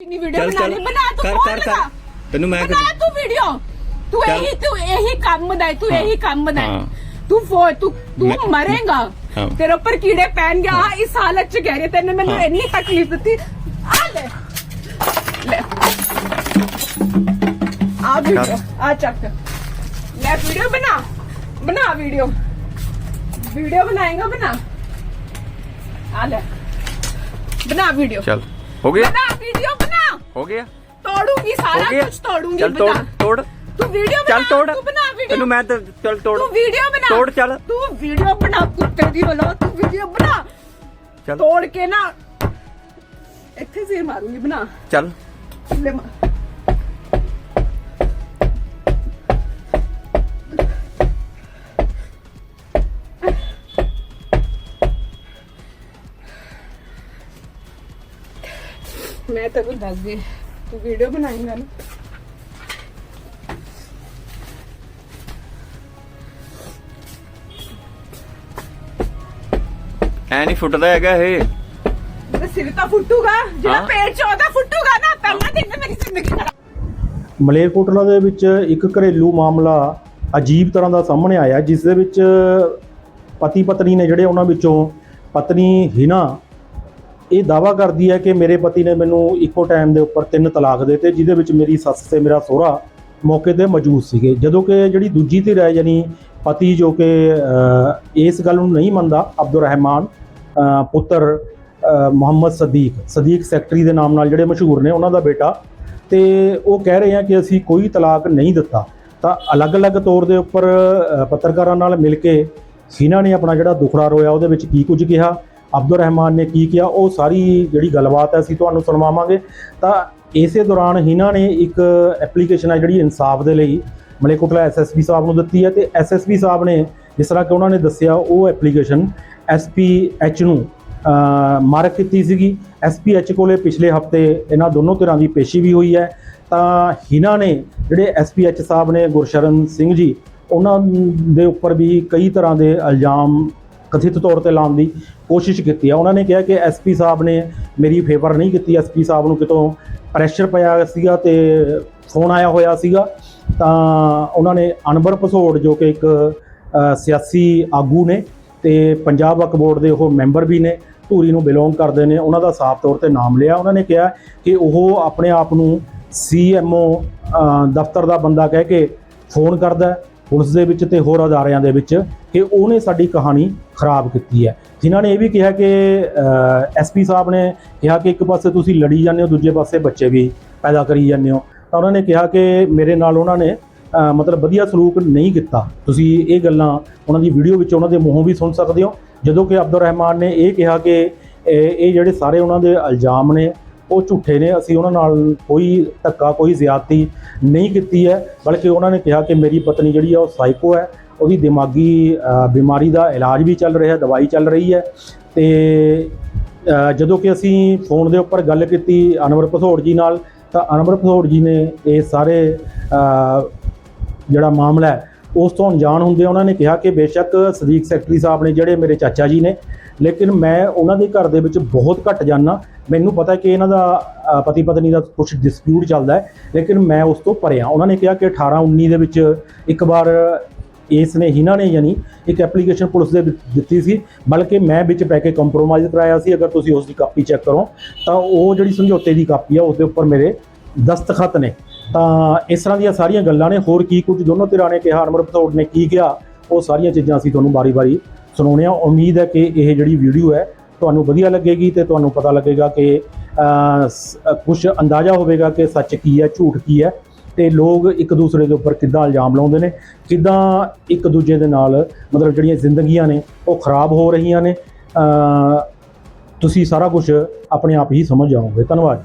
ਕਿੰਨੀ ਵੀਡੀਓ ਚੱਲ ਬਣਾ ਚੱਲ। ਲਈ ਬਣਾ ਤੂੰ ਕਰ ਕਰ ਕਰ। ਤੈਨੂੰ ਮੈਂ ਬਣਾ ਤੂੰ ਵੀਡੀਓ ਤੂੰ ਚੱਲ। ਇਹੀ ਤੂੰ ਇਹੀ ਕੰਮ ਹੈ, ਤੂੰ ਹਾਂ, ਇਹੀ ਕੰਮ ਦਾ ਹੈ। ਤੂੰ ਫੋ ਤੂੰ ਤੂੰ ਮੈਂ- ਮਰੇਗਾ। ਹਾਂ। ਤੇਰੇ ਉੱਪਰ ਕੀੜੇ ਪੈਣ ਗਿਆ ਆ ਇਸ ਹਾਲਤ ਚ ਕਹਿ ਰਹੀ ਤੈਨੇ ਮੈਨੂੰ ਹਾਂ। ਇੰਨੀ ਤਕਲੀਫ ਦਿੱਤੀ। ਆ ਲੈ। ਲੈ। ਆ ਵੀਡੀਓ ਆ ਚੱਕ। ਲੈ ਵੀਡੀਓ ਬਣਾ। ਬਣਾ ਵੀਡੀਓ ਵੀਡੀਓ ਬਣਾਏਗਾ ਬਣਾ। ਆ ਲੈ। ਬਣਾ ਵੀਡੀਓ ਚੱਲ। ਹੋ ਗਿਆ ਬਣਾ ਵੀਡੀਓ ਬਣਾ ਹੋ ਗਿਆ। ਤੋੜੂਗੀ ਹੋ ਸਾਰਾ ਗਿਆ। ਕੁਝ ਤੋੜੂਗੀ ਚੱਲ ਤੋੜ ਬਣਾ। ਤੋੜ ਤੂੰ ਵੀਡੀਓ ਬਣਾ ਚੱਲ ਤੋੜ। ਤੂੰ ਬਣਾ ਵੀਡੀਓ ਤੈਨੂੰ ਮੈਂ ਤਾਂ ਚੱਲ ਤੋੜ। ਤੂੰ ਵੀਡੀਓ ਬਣਾ। ਤੋੜ ਚੱਲ। ਤੂੰ ਵੀਡੀਓ ਬਣਾ ਕੁੱਤੇ ਦੀ ਬਲਾ ਤੂੰ ਵੀਡੀਓ ਬਣਾ। ਚੱਲ। ਤੋੜ ਕੇ ਨਾ ਇੱਥੇ ਜ਼ੇਰ ਮਾਰੂੰਗੀ ਬਣਾ। ਚੱਲ। ਲੈ ਮਾ- ਮੈਂ ਤੈਨੂੰ ਦੱਸ ਦੇ ਤੂੰ ਵੀਡੀਓ ਬਣਾਏਂਗਾ ਨਾ ਐ ਨਹੀਂ ਫੁੱਟਦਾ ਹੈਗਾ ਇਹ। ਸਿਰ ਤਾਂ ਫੁੱਟੂਗਾ ਜਿਹੜਾ ਹਾਂ। ਪੇਟ ਚ ਉਹਦਾ ਫੁੱਟੂਗਾ ਨਾ। ਪਹਿਲਾਂ ਦਿਨ ਤੇ ਮੇਰੀ ਜ਼ਿੰਦਗੀ ਖਰਾਬ ਮਲੇਰਕੋਟਲਾ ਦੇ ਵਿੱਚ ਇੱਕ ਘਰੇਲੂ ਮਾਮਲਾ ਅਜੀਬ ਤਰ੍ਹਾਂ ਦਾ ਸਾਹਮਣੇ ਆਇਆ ਜਿਸ ਦੇ ਵਿੱਚ ਪਤੀ ਪਤਨੀ ਨੇ ਜਿਹੜੇ ਉਹਨਾਂ ਵਿੱਚੋਂ ਪਤਨੀ ਹਿਨਾ ਇਹ ਦਾਵਾ ਕਰਦੀ ਹੈ ਕਿ ਮੇਰੇ ਪਤੀ ਨੇ ਮੈਨੂੰ ਇੱਕੋ ਟਾਈਮ ਦੇ ਉੱਪਰ ਤਿੰਨ ਤਲਾਕ ਦੇ ਤੇ ਜਿਹਦੇ ਵਿੱਚ ਮੇਰੀ ਸੱਸ ਤੇ ਮੇਰਾ ਸਹੁਰਾ ਮੌਕੇ ਤੇ ਮੌਜੂਦ ਸੀਗੇ। ਜਦੋਂ ਕਿ ਜਿਹੜੀ ਦੂਜੀ ਧਿਰ ਹੈ, ਯਾਨੀ ਪਤੀ ਜੋ ਕਿ ਇਸ ਗੱਲ ਨੂੰ ਨਹੀਂ ਮੰਨਦਾ ਅਬਦੁਰ ਰਹਿਮਾਨ ਪੁੱਤਰ ਮੁਹੰਮਦ ਸਦੀਕ ਸਦੀਕ ਸੈਕਟਰੀ ਦੇ ਨਾਮ ਨਾਲ ਜਿਹੜੇ ਮਸ਼ਹੂਰ ਨੇ, ਉਹਨਾਂ ਦਾ ਬੇਟਾ, ਤੇ ਉਹ ਕਹਿ ਰਹੇ ਆ ਕਿ ਅਸੀਂ ਕੋਈ ਤਲਾਕ ਨਹੀਂ ਦਿੱਤਾ। ਤਾਂ ਅਲੱਗ-ਅਲੱਗ ਤੌਰ ਦੇ ਉੱਪਰ ਪੱਤਰਕਾਰਾਂ ਨਾਲ ਮਿਲ ਕੇ ਹੀਨਾ ਨੇ ਆਪਣਾ ਜਿਹੜਾ ਦੁਖੜਾ ਰੋਇਆ, ਉਹਦੇ ਵਿੱਚ ਕੀ ਕੁਝ ਕਿਹਾ? ਅਬਦੁਰ ਰਹਿਮਾਨ ਨੇ ਕੀ ਕਿਹਾ, ਉਹ ਸਾਰੀ ਜਿਹੜੀ ਗੱਲਬਾਤ ਹੈ ਅਸੀਂ ਤੁਹਾਨੂੰ ਸੁਣਵਾਵਾਂਗੇ। ਤਾਂ ਇਸੇ ਦੌਰਾਨ ਹੀਨਾ ਨੇ ਇੱਕ ਐਪਲੀਕੇਸ਼ਨ ਹੈ ਜਿਹੜੀ ਇਨਸਾਫ ਦੇ ਲਈ ਮਲੇਕੋਟਲਾ ਐਸਐਸਪੀ ਸਾਹਿਬ ਨੂੰ ਦਿੱਤੀ ਹੈ ਤੇ ਐਸਐਸਪੀ ਸਾਹਿਬ ਨੇ ਜਿਸ ਤਰ੍ਹਾਂ ਕਿ ਉਹਨਾਂ ਨੇ ਦੱਸਿਆ, ਉਹ ਐਪਲੀਕੇਸ਼ਨ ਐਸਪੀਐਚ ਨੂੰ ਮਾਰਕ ਕੀਤੀ ਸੀਗੀ। ਐਸਪੀਐਚ ਕੋਲੇ ਪਿਛਲੇ ਹਫ਼ਤੇ ਇਹਨਾਂ ਦੋਨੋਂ ਧਿਰਾਂ ਦੀ ਪੇਸ਼ੀ ਵੀ ਹੋਈ ਹੈ। ਤਾਂ ਇਹਨਾਂ ਨੇ ਜਿਹੜੇ ਐਸਪੀਐਚ ਸਾਹਿਬ ਨੇ ਗੁਰਸ਼ਰਨ ਸਿੰਘ ਜੀ, ਉਹਨਾਂ ਦੇ ਉੱਪਰ ਵੀ ਕਈ ਤਰ੍ਹਾਂ ਦੇ ਇਲਜ਼ਾਮ ਕਥਿਤ ਤੌਰ ਤੇ ਲਾਉਣ ਦੀ ਕੋਸ਼ਿਸ਼ ਕੀਤੀ ਆ। ਉਹਨਾਂ ਨੇ ਕਿਹਾ ਕਿ ਐਸਪੀ ਸਾਹਿਬ ਨੇ ਮੇਰੀ ਫੇਵਰ ਨਹੀਂ ਕੀਤੀ। ਐਸਪੀ ਸਾਹਿਬ ਨੂੰ ਕਿਤੋਂ ਪ੍ਰੈਸ਼ਰ ਪਿਆ ਸੀਗਾ ਤੇ ਫੋਨ ਆਇਆ ਹੋਇਆ ਸੀਗਾ। ਤਾਂ ਉਹਨਾਂ ਨੇ ਅਨਵਰ ਭਸੋੜ ਜੋ ਕਿ ਇੱਕ ਸਿਆਸੀ ਆਗੂ ਨੇ ਤੇ ਪੰਜਾਬ ਵਕਫ ਬੋਰਡ ਦੇ ਉਹ ਮੈਂਬਰ ਵੀ ਨੇ, ਧੂਰੀ ਨੂੰ ਬਿਲੋਂਗ ਕਰਦੇ ਨੇ। ਉਹਨਾਂ ਦਾ ਸਾਫ਼ ਤੌਰ ਤੇ ਨਾਮ ਲਿਆ। ਉਹਨਾਂ ਨੇ ਕਿਹਾ ਕਿ ਉਹ ਆਪਣੇ ਆਪ ਨੂੰ ਸੀਐਮਓ ਦਫ਼ਤਰ ਦਾ ਬੰਦਾ ਕਹਿ ਕੇ ਫੋਨ ਕਰਦਾ। ਪੁਲਿਸ ਦੇ ਵਿੱਚ ਤੇ ਹੋਰ ਅਦਾਰਿਆਂ ਦੇ ਵਿੱਚ ਕਿ ਉਹਨੇ ਸਾਡੀ ਕਹਾਣੀ ਖਰਾਬ ਕੀਤੀ ਹੈ। ਜਿਨ੍ਹਾਂ ਨੇ ਇਹ ਵੀ ਕਿਹਾ ਕਿ ਐਸਪੀ ਸਾਹਿਬ ਨੇ ਕਿਹਾ ਕਿ ਇੱਕ ਪਾਸੇ ਤੁਸੀਂ ਲੜੀ ਜਾਂਦੇ ਹੋ, ਦੂਜੇ ਪਾਸੇ ਬੱਚੇ ਵੀ ਪੈਦਾ ਕਰੀ ਜਾਂਦੇ ਹੋ। ਤਾਂ ਉਹਨਾਂ ਨੇ ਕਿਹਾ ਕਿ ਮੇਰੇ ਨਾਲ ਉਹਨਾਂ ਨੇ ਮਤਲਬ ਵਧੀਆ ਸਲੂਕ ਨਹੀਂ ਕੀਤਾ। ਤੁਸੀਂ ਇਹ ਗੱਲਾਂ ਉਹਨਾਂ ਦੀ ਵੀਡੀਓ ਵਿੱਚ ਉਹਨਾਂ ਦੇ ਮੂੰਹੋਂ ਵੀ ਸੁਣ ਸਕਦੇ ਹੋ। ਜਦੋਂ ਕਿ ਅਬਦੁਰ ਰਹਿਮਾਨ ਨੇ ਇਹ ਕਿਹਾ ਕਿ, ਇਹ ਇਹ ਜਿਹੜੇ ਸਾਰੇ ਉਹਨਾਂ ਦੇ ਇਲਜ਼ਾਮ ਨੇ, ਉਹ ਝੂਠੇ ਨੇ। ਅਸੀਂ ਉਹਨਾਂ ਨਾਲ ਕੋਈ ਧੱਕਾ, ਕੋਈ ਜ਼ਿਆਦਤੀ ਨਹੀਂ ਕੀਤੀ ਹੈ। ਬਲਕਿ ਉਹਨਾਂ ਨੇ ਕਿਹਾ ਕਿ ਮੇਰੀ ਪਤਨੀ ਜਿਹੜੀ ਆ, ਉਹ ਸਾਈਕੋ ਹੈ। ਉਹਦੀ ਦਿਮਾਗੀ ਬਿਮਾਰੀ ਦਾ ਇਲਾਜ ਵੀ ਚੱਲ ਰਿਹਾ, ਦਵਾਈ ਚੱਲ ਰਹੀ ਹੈ। ਤੇ ਜਦੋਂ ਕਿ ਅਸੀਂ ਫੋਨ ਦੇ ਉੱਪਰ ਗੱਲ ਕੀਤੀ ਅਨਵਰ ਭਸੋੜ ਜੀ ਨਾਲ, ਤਾਂ ਅਨਵਰ ਭਸੋੜ ਜੀ ਨੇ ਇਹ ਸਾਰੇ ਜਿਹੜਾ ਮਾਮਲਾ ਹੈ, ਉਸ ਤੋਂ ਅਣਜਾਣ ਹੁੰਦੇ ਉਹਨਾਂ ਨੇ ਕਿਹਾ ਕਿ ਬੇਸ਼ੱਕ ਸਦੀਕ ਸੈਕਟਰੀ ਸਾਹਿਬ ਨੇ ਜਿਹੜੇ ਮੇਰੇ ਚਾਚਾ ਜੀ ਨੇ, ਲੇਕਿਨ ਮੈਂ ਉਹਨਾਂ ਦੇ ਘਰ ਦੇ ਵਿੱਚ ਬਹੁਤ ਘੱਟ ਜਾਣਾ ਮੈਨੂੰ ਪਤਾ ਕਿ ਇਹਨਾਂ ਦਾ ਪਤੀ ਪਤਨੀ ਦਾ ਕੁਝ ਡਿਸਪਿਊਟ ਚੱਲਦਾ ਹੈ, ਲੇਕਿਨ ਮੈਂ ਉਸ ਤੋਂ ਪਰੇ ਉਹਨਾਂ ਨੇ ਕਿਹਾ ਕਿ 18 19 ਦੇ ਵਿੱਚ ਇੱਕ ਵਾਰ ਇਸ ਨੇ ਹਿਨਾ ਨੇ ਯਾਨੀ ਇੱਕ ਐਪਲੀਕੇਸ਼ਨ ਪੁਲਿਸ ਦੇ ਦਿੱਤੀ ਸੀ। ਬਲਕਿ ਮੈਂ ਵਿੱਚ ਪੈ ਕੇ ਕੰਪਰੋਮਾਈਜ਼ ਕਰਾਇਆ ਸੀ। ਅਗਰ ਤੁਸੀਂ ਉਸ ਦੀ ਕਾਪੀ ਚੈੱਕ ਕਰੋ, ਤਾਂ ਉਹ ਜਿਹੜੀ ਸਮਝੌਤੇ ਦੀ ਕਾਪੀ ਆ ਉਸ ਦੇ ਉੱਪਰ ਮੇਰੇ ਦਸਤਖਤ ਨੇ। ਤਾਂ ਇਸ ਤਰ੍ਹਾਂ ਦੀਆਂ ਸਾਰੀਆਂ ਗੱਲਾਂ ਨੇ। ਹੋਰ ਕੀ ਕੁਝ ਦੋਨੋਂ ਧਿਰਾਂ ਨੇ ਕਿਹਾ ਅਨਵਰ ਪਤੌੜ ਨੇ ਕੀ ਕਿਹਾ, ਉਹ ਸਾਰੀਆਂ ਚੀਜ਼ਾਂ ਅਸੀਂ ਤੁਹਾਨੂੰ ਬਾਰੀ-ਬਾਰੀ ਸੁਣਾਉਣੇ ਆ ਉਮੀਦ ਹੈ ਕਿ ਇਹ ਜਿਹੜੀ ਵੀਡੀਓ ਹੈ, ਤੁਹਾਨੂੰ ਵਧੀਆ ਲੱਗੇਗੀ ਤੇ ਤੁਹਾਨੂੰ ਪਤਾ ਲੱਗੇਗਾ ਕਿ ਕੁਝ ਅੰਦਾਜ਼ਾ ਹੋਵੇਗਾ ਕਿ ਸੱਚ ਕੀ ਹੈ, ਝੂਠ ਕੀ ਹੈ। ਤੇ ਲੋਕ ਇੱਕ ਦੂਸਰੇ ਦੇ ਉੱਪਰ ਕਿੱਦਾਂ ਇਲਜ਼ਾਮ ਲਾਉਂਦੇ ਨੇ ਕਿੱਦਾਂ ਇੱਕ ਦੂਜੇ ਦੇ ਨਾਲ ਮਤਲਬ ਜਿਹੜੀਆਂ ਜ਼ਿੰਦਗੀਆਂ ਨੇ ਉਹ ਖਰਾਬ ਹੋ ਰਹੀਆਂ ਨੇ ਅ, ਤੁਸੀਂ ਸਾਰਾ ਕੁਝ ਆਪਣੇ ਆਪ ਹੀ ਸਮਝ ਜਾਓਗੇ। ਧੰਨਵਾਦ।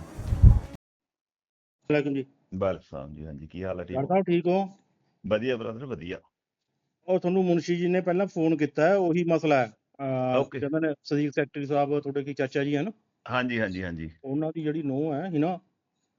ਵਾਲੇਕੁਮ ਜੀ। ਬਲ ਸਾਹਿਬ ਜੀ ਹਾਂਜੀ ਕੀ ਹਾਲ ਹੈ? ਠੀਕ ਹੋ? ਸਾਹਿਬ ਠੀਕ ਹੋ? ਵਧੀਆ ਬ੍ਰਦਰ ਵਧੀਆ। ਉਹ ਤੁਹਾਨੂੰ ਮੁਨਸ਼ੀ ਜੀ ਨੇ ਪਹਿਲਾਂ ਫੋਨ ਕੀਤਾ ਹੈ ਉਹੀ ਮਸਲਾ ਹੈ. ਕਹਿੰਦੇ ਨੇ ਸਦੀਕ ਸੈਕਟਰੀ ਸਾਹਿਬ ਤੁਹਾਡੇ ਕੀ ਚਾਚਾ ਜੀ ਹਨ ਹਾਂਜੀ ਹਾਂਜੀ ਹਾਂਜੀ। ਉਹਨਾਂ ਦੀ ਜਿਹੜੀ ਨੂੰਹ ਹੈ ਹਿਨਾ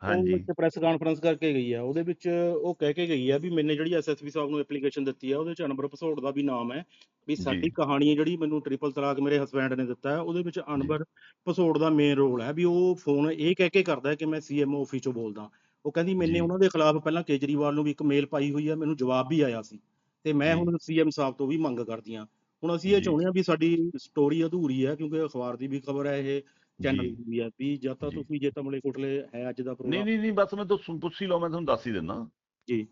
ਹਾਂਜੀ। ਉਹ ਪ੍ਰੈਸ ਕਾਨਫਰੰਸ ਕਰਕੇ ਗਈ ਆ। ਉਹਦੇ ਵਿੱਚ ਉਹ ਕਹਿ ਕੇ ਗਈ ਆ ਵੀ ਮੈਨੇ ਜਿਹੜੀ ਐਸਐਸਪੀ ਸਾਹਿਬ ਨੂੰ ਐਪਲੀਕੇਸ਼ਨ ਦਿੱਤੀ ਆ ਉਹਦੇ ਚ ਅਨਵਰ ਭਸੌੜ ਦਾ ਵੀ ਨਾਮ ਹੈ। ਵੀ ਸਾਡੀ। ਕਹਾਣੀ ਜਿਹੜੀ ਮੈਨੂੰ ਟ੍ਰਿਪਲ ਤਲਾਕ ਮੇਰੇ ਹਸਬੰਡ ਨੇ ਦਿੱਤਾ ਉਹਦੇ ਵਿੱਚ ਅਨਵਰ ਭਸੌੜ ਦਾ ਮੇਨ ਰੋਲ ਹੈ। ਵੀ ਉਹ ਫੋਨ ਇਹ ਕਹਿ ਕੇ ਕਰਦਾ ਹੈ ਕਿ ਮੈਂ ਸੀਐਮਓ ਆਫਿਸ ਚੋਂ ਬੋਲਦਾ। ਉਹ ਕਹਿੰਦੀ ਮੈਨੇ। ਉਹਨਾਂ ਦੇ ਖਿਲਾਫ ਪਹਿਲਾਂ ਕੇਜਰੀਵਾਲ ਨੂੰ ਵੀ ਇੱਕ ਮੇਲ ਪਾਈ ਹੋਈ ਹੈ ਮੈਨੂੰ ਜਵਾਬ ਵੀ ਆਇਆ ਸੀ। ਤੇ ਮੈਂ। ਹੁਣ ਸੀਐਮ ਸਾਹਿਬ ਤੋਂ ਵੀ ਮੰਗ ਕਰਦੀ ਹਾਂ। ਹੁਣ ਅਸੀਂ ਇਹ। ਚਾਹੁੰਦੇ ਹਾਂ ਵੀ ਸਾਡੀ ਸਟੋਰੀ ਅਧੂਰੀ ਹੈ ਕਿਉਂਕਿ ਅਖਬਾਰ ਦੀ ਵੀ ਖਬਰ ਹੈ ਇਹ। ਚੈਨਲ ਜੀ। ਵੀ ਹੈ ਵੀ ਜਦ ਤਾਂ ਜੀ। ਤੁਸੀਂ ਜੇ ਤਮਲੇ ਕੋਟਲੇ ਹੈ ਅੱਜ ਦਾ ਨਹੀਂ ਪ੍ਰੋਗਰਾਮ ਨਹੀਂ ਨਹੀਂ ਬਸ ਮੈਂ ਤਾਂ ਸੁਣ- ਪੁੱਛ ਹੀ ਲਓ ਮੈਂ ਤੁਹਾਨੂੰ ਦੱਸ ਹੀ ਦਿੰਦਾ ਜੀ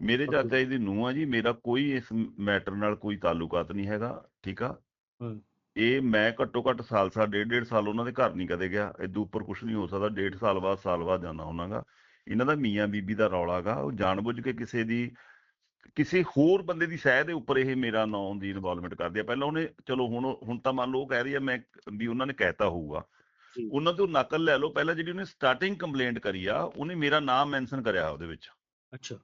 ਮੇਰੇ. ਚਾਚਾ ਜੀ ਦੀ ਨੂੰਹ ਆ ਜੀ ਮੇਰਾ ਕੋਈ ਇਸ ਮੈਟਰ ਨਾਲ ਕੋਈ ਤਾਲੁਕਾਤ ਨਹੀਂ ਹੈਗਾ ਠੀਕ ਆ। ਇਹ ਮੈਂ ਘੱਟੋ ਘੱਟ ਸਾਲ ਸਾਲ ਡੇਢ ਡੇਢ ਸਾਲ ਉਹਨਾਂ ਦੇ ਘਰ ਨਹੀਂ ਕਦੇ ਗਿਆ ਇਦੋਂ ਉੱਪਰ ਕੁਝ ਨਹੀਂ ਹੋ ਸਕਦਾ ਡੇਢ ਸਾਲ ਬਾਅਦ ਸਾਲ ਬਾਅਦ ਜਾਂਦਾ ਹੁੰਨਾਗਾ ਇਹਨਾਂ ਦਾ ਮੀਆਂ ਬੀਬੀ ਦਾ ਰੌਲਾਗਾ ਉਹ ਜਾਣਬੁੱਝ ਕੇ ਕਿਸੇ ਦੀ ਕਿਸੇ ਹੋਰ ਬੰਦੇ ਦੀ ਸਹਿ ਦੇ ਉੱਪਰ ਇਹ ਮੇਰਾ ਨਾਂ ਦੀ ਇਨਵੋਲਵਮੈਂਟ ਕਰਦੇ ਆ। ਪਹਿਲਾਂ ਉਹਨੇ ਚਲੋ ਹੁਣ ਹੁਣ ਤਾਂ ਮੰਨ ਲਓ ਉਹ ਕਹਿ ਰਹੀ ਆ ਮੈਂ ਵੀ ਉਹਨਾਂ ਨੇ ਕਹਿਤਾ ਹੋਊਗਾ। ਉਹਨਾਂ ਤੋਂ ਨਕਲ ਲੈ ਲਓ ਪਹਿਲਾਂ ਜਿਹੜੀ ਉਹਨੇ ਸਟਾਰਟਿੰਗ ਕੰਪਲੇਂਟ ਕਰੀ ਆ ਉਹਨੇ ਮੇਰਾ ਨਾਮ ਮੈਂਸ਼ਨ ਕਰਿਆ ਉਹਦੇ ਵਿੱਚ। ਅੱਛਾ।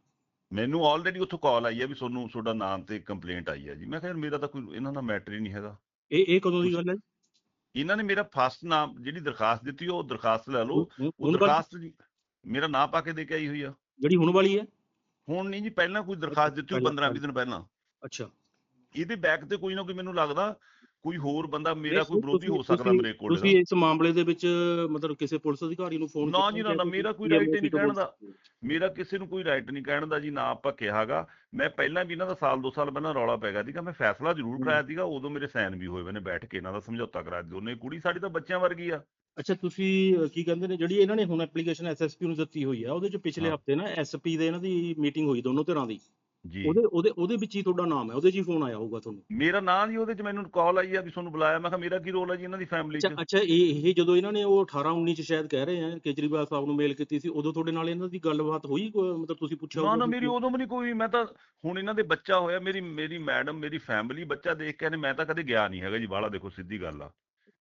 ਮੈਨੂੰ ਆਲਰੇਡੀ ਉੱਥੋਂ ਕਾਲ ਆਈ ਹੈ ਵੀ ਤੁਹਾਨੂੰ ਤੁਹਾਡਾ ਨਾਮ ਤੇ ਕੰਪਲੇਂਟ ਆਈ ਹੈ ਜੀ। ਮੈਂ ਕਿਹਾ ਮੇਰਾ ਤਾਂ ਕੋਈ ਇਹਨਾਂ ਦਾ ਮੈਟਰ ਹੀ ਨਹੀਂ ਹੈਗਾ। ਇਹ ਇਹ ਕਦੋਂ ਦੀ ਗੱਲ ਹੈ? ਇਹਨਾਂ ਨੇ ਮੇਰਾ ਫਸਟ ਨਾਮ ਜਿਹੜੀ ਦਰਖਾਸਤ ਦਿੱਤੀ ਉਹ ਦਰਖਾਸਤ ਲੈ ਲਓ। ਉਹ ਦਰਖਾਸਤ ਜੀ ਮੇਰਾ ਨਾਮ ਪਾ ਕੇ ਦੇ ਕੇ ਆਈ ਹੋਈ ਆ। ਜਿਹੜੀ ਹੁਣ ਵਾਲੀ ਹੈ? ਹੁਣ ਨਹੀਂ ਜੀ ਪਹਿਲਾਂ ਕੋਈ ਦਰਖਾਸਤ ਦਿੱਤੀ ਪਹਿਲਾਂ- 15 20 ਦਿਨ ਪਹਿਲਾਂ। ਅੱਛਾ। ਇਹਦੇ ਬੈਕ ਤੇ ਕੋਈ ਨਾ ਕੋਈ ਮੈਨੂੰ ਲੱਗਦਾ ਕੋਈ ਹੋਰ ਬੰਦਾ ਮੇਰਾ ਕੋਈ ਵਿਰੋਧੀ ਹੋ ਸਕਦਾ ਮੇਰੇ ਕੋਲ ਤੁਸੀਂ ਇਸ ਮਾਮਲੇ ਦੇ ਵਿੱਚ ਮਤਲਬ ਕਿਸੇ ਪੁਲਿਸ ਅਧਿਕਾਰੀ ਨੂੰ ਫੋਨ ਨਾ ਜੀ, ਨਾ, ਮੇਰਾ ਕੋਈ ਹੀ ਨਹੀਂ ਕਹਿਣ ਦਾ। ਮੇਰਾ ਕਿਸੇ ਨੂੰ ਕੋਈ ਰਾਈਟ ਨਹੀਂ ਕਹਿਣ ਦਾ ਜੀ ਨਾ ਆਪਾਂ ਕਿਹਾਗਾ ਮੈਂ ਪਹਿਲਾਂ ਵੀ ਇਹਨਾਂ ਦਾ ਸਾਲ ਦੋ ਸਾਲ ਪਹਿਲਾਂ ਰੌਲਾ ਪੈ ਗਿਆ ਸੀਗਾ। ਮੈਂ ਫੈਸਲਾ ਜ਼ਰੂਰ। ਕਰਾਇਆ ਸੀਗਾ ਉਦੋਂ ਮੇਰੇ ਸਾਈਨ ਵੀ ਹੋਏ ਨੇ ਬੈਠ ਕੇ ਇਹਨਾਂ ਦਾ ਸਮਝੌਤਾ ਕਰਾਇਆ ਦੋਨੇ ਕੁੜੀ ਸਾਡੀ ਤਾਂ ਬੱਚਿਆਂ ਵਰਗੀ ਆ। ਅੱਛਾ ਤੁਸੀਂ ਕੀ ਕਹਿੰਦੇ ਨੇ ਜਿਹੜੀ ਇਹਨਾਂ ਨੇ ਹੁਣ ਐਪਲੀਕੇਸ਼ਨ ਐਸਐਸਪੀ ਨੂੰ ਦਿੱਤੀ ਹੋਈ ਹੈ ਉਹਦੇ ਚ ਪਿਛਲੇ ਹਾਂ। ਹਫ਼ਤੇ ਨਾ ਐਸਪੀ ਦੇ ਇਹਨਾਂ ਦੀ ਮੀਟਿੰਗ ਹੋਈ ਦੋਨੋਂ ਧਿਰਾਂ ਦੀ। ਜੀ। ਉਹਦੇ ਉਹਦੇ ਉਹਦੇ ਵਿੱਚ ਹੀ ਤੁਹਾਡਾ ਨਾਮ ਹੈ ਉਹਦੇ 'ਚ ਹੀ ਫੋਨ ਆਇਆ ਹੋਊਗਾ ਤੁਹਾਨੂੰ। ਮੇਰਾ ਨਾਂ ਜੀ ਉਹਦੇ ਚ ਮੈਨੂੰ ਕਾਲ ਆਈ ਆ ਵੀ ਤੁਹਾਨੂੰ ਬੁਲਾਇਆ ਮੈਂ ਕਿਹਾ ਮੇਰਾ ਕੀ ਰੋਲ ਹੈ ਜੀ ਇਹਨਾਂ ਦੀ ਫੈਮਿਲੀ ਚ? ਅੱਛਾ ਇਹ ਇਹ ਜਦੋਂ ਇਹਨਾਂ ਨੇ ਉਹ 18 19 ਚ ਸ਼ਾਇਦ ਕਹਿ ਰਹੇ ਆ ਕੇਜਰੀਵਾਲ ਸਾਹਿਬ ਨੂੰ ਮੇਲ ਕੀਤੀ ਸੀ ਉਦੋਂ ਤੁਹਾਡੇ ਨਾਲ ਇਹਨਾਂ ਦੀ ਗੱਲਬਾਤ ਹੋਈ ਕੋਈ? ਮਤਲਬ ਤੁਸੀਂ ਪੁੱਛਿਆ ਨਾ ਨਾ ਮੇਰੀ ਉਦੋਂ ਵੀ ਨਹੀਂ ਕੋਈ ਮੈਂ ਤਾਂ ਹੁਣ ਇਹਨਾਂ ਦੇ ਬੱਚਾ ਹੋਇਆ ਮੇਰੀ ਮੇਰੀ ਮੈਡਮ ਮੇਰੀ ਫੈਮਿਲੀ ਬੱਚਾ ਦੇਖ ਕੇ ਨੇ ਮੈਂ ਤਾਂ ਕਦੇ ਗਿਆ ਨਹੀਂ ਹੈਗਾ ਜੀ ਬਾਹਲਾ ਦੇਖੋ ਸਿੱਧੀ ਗੱਲ ਆ।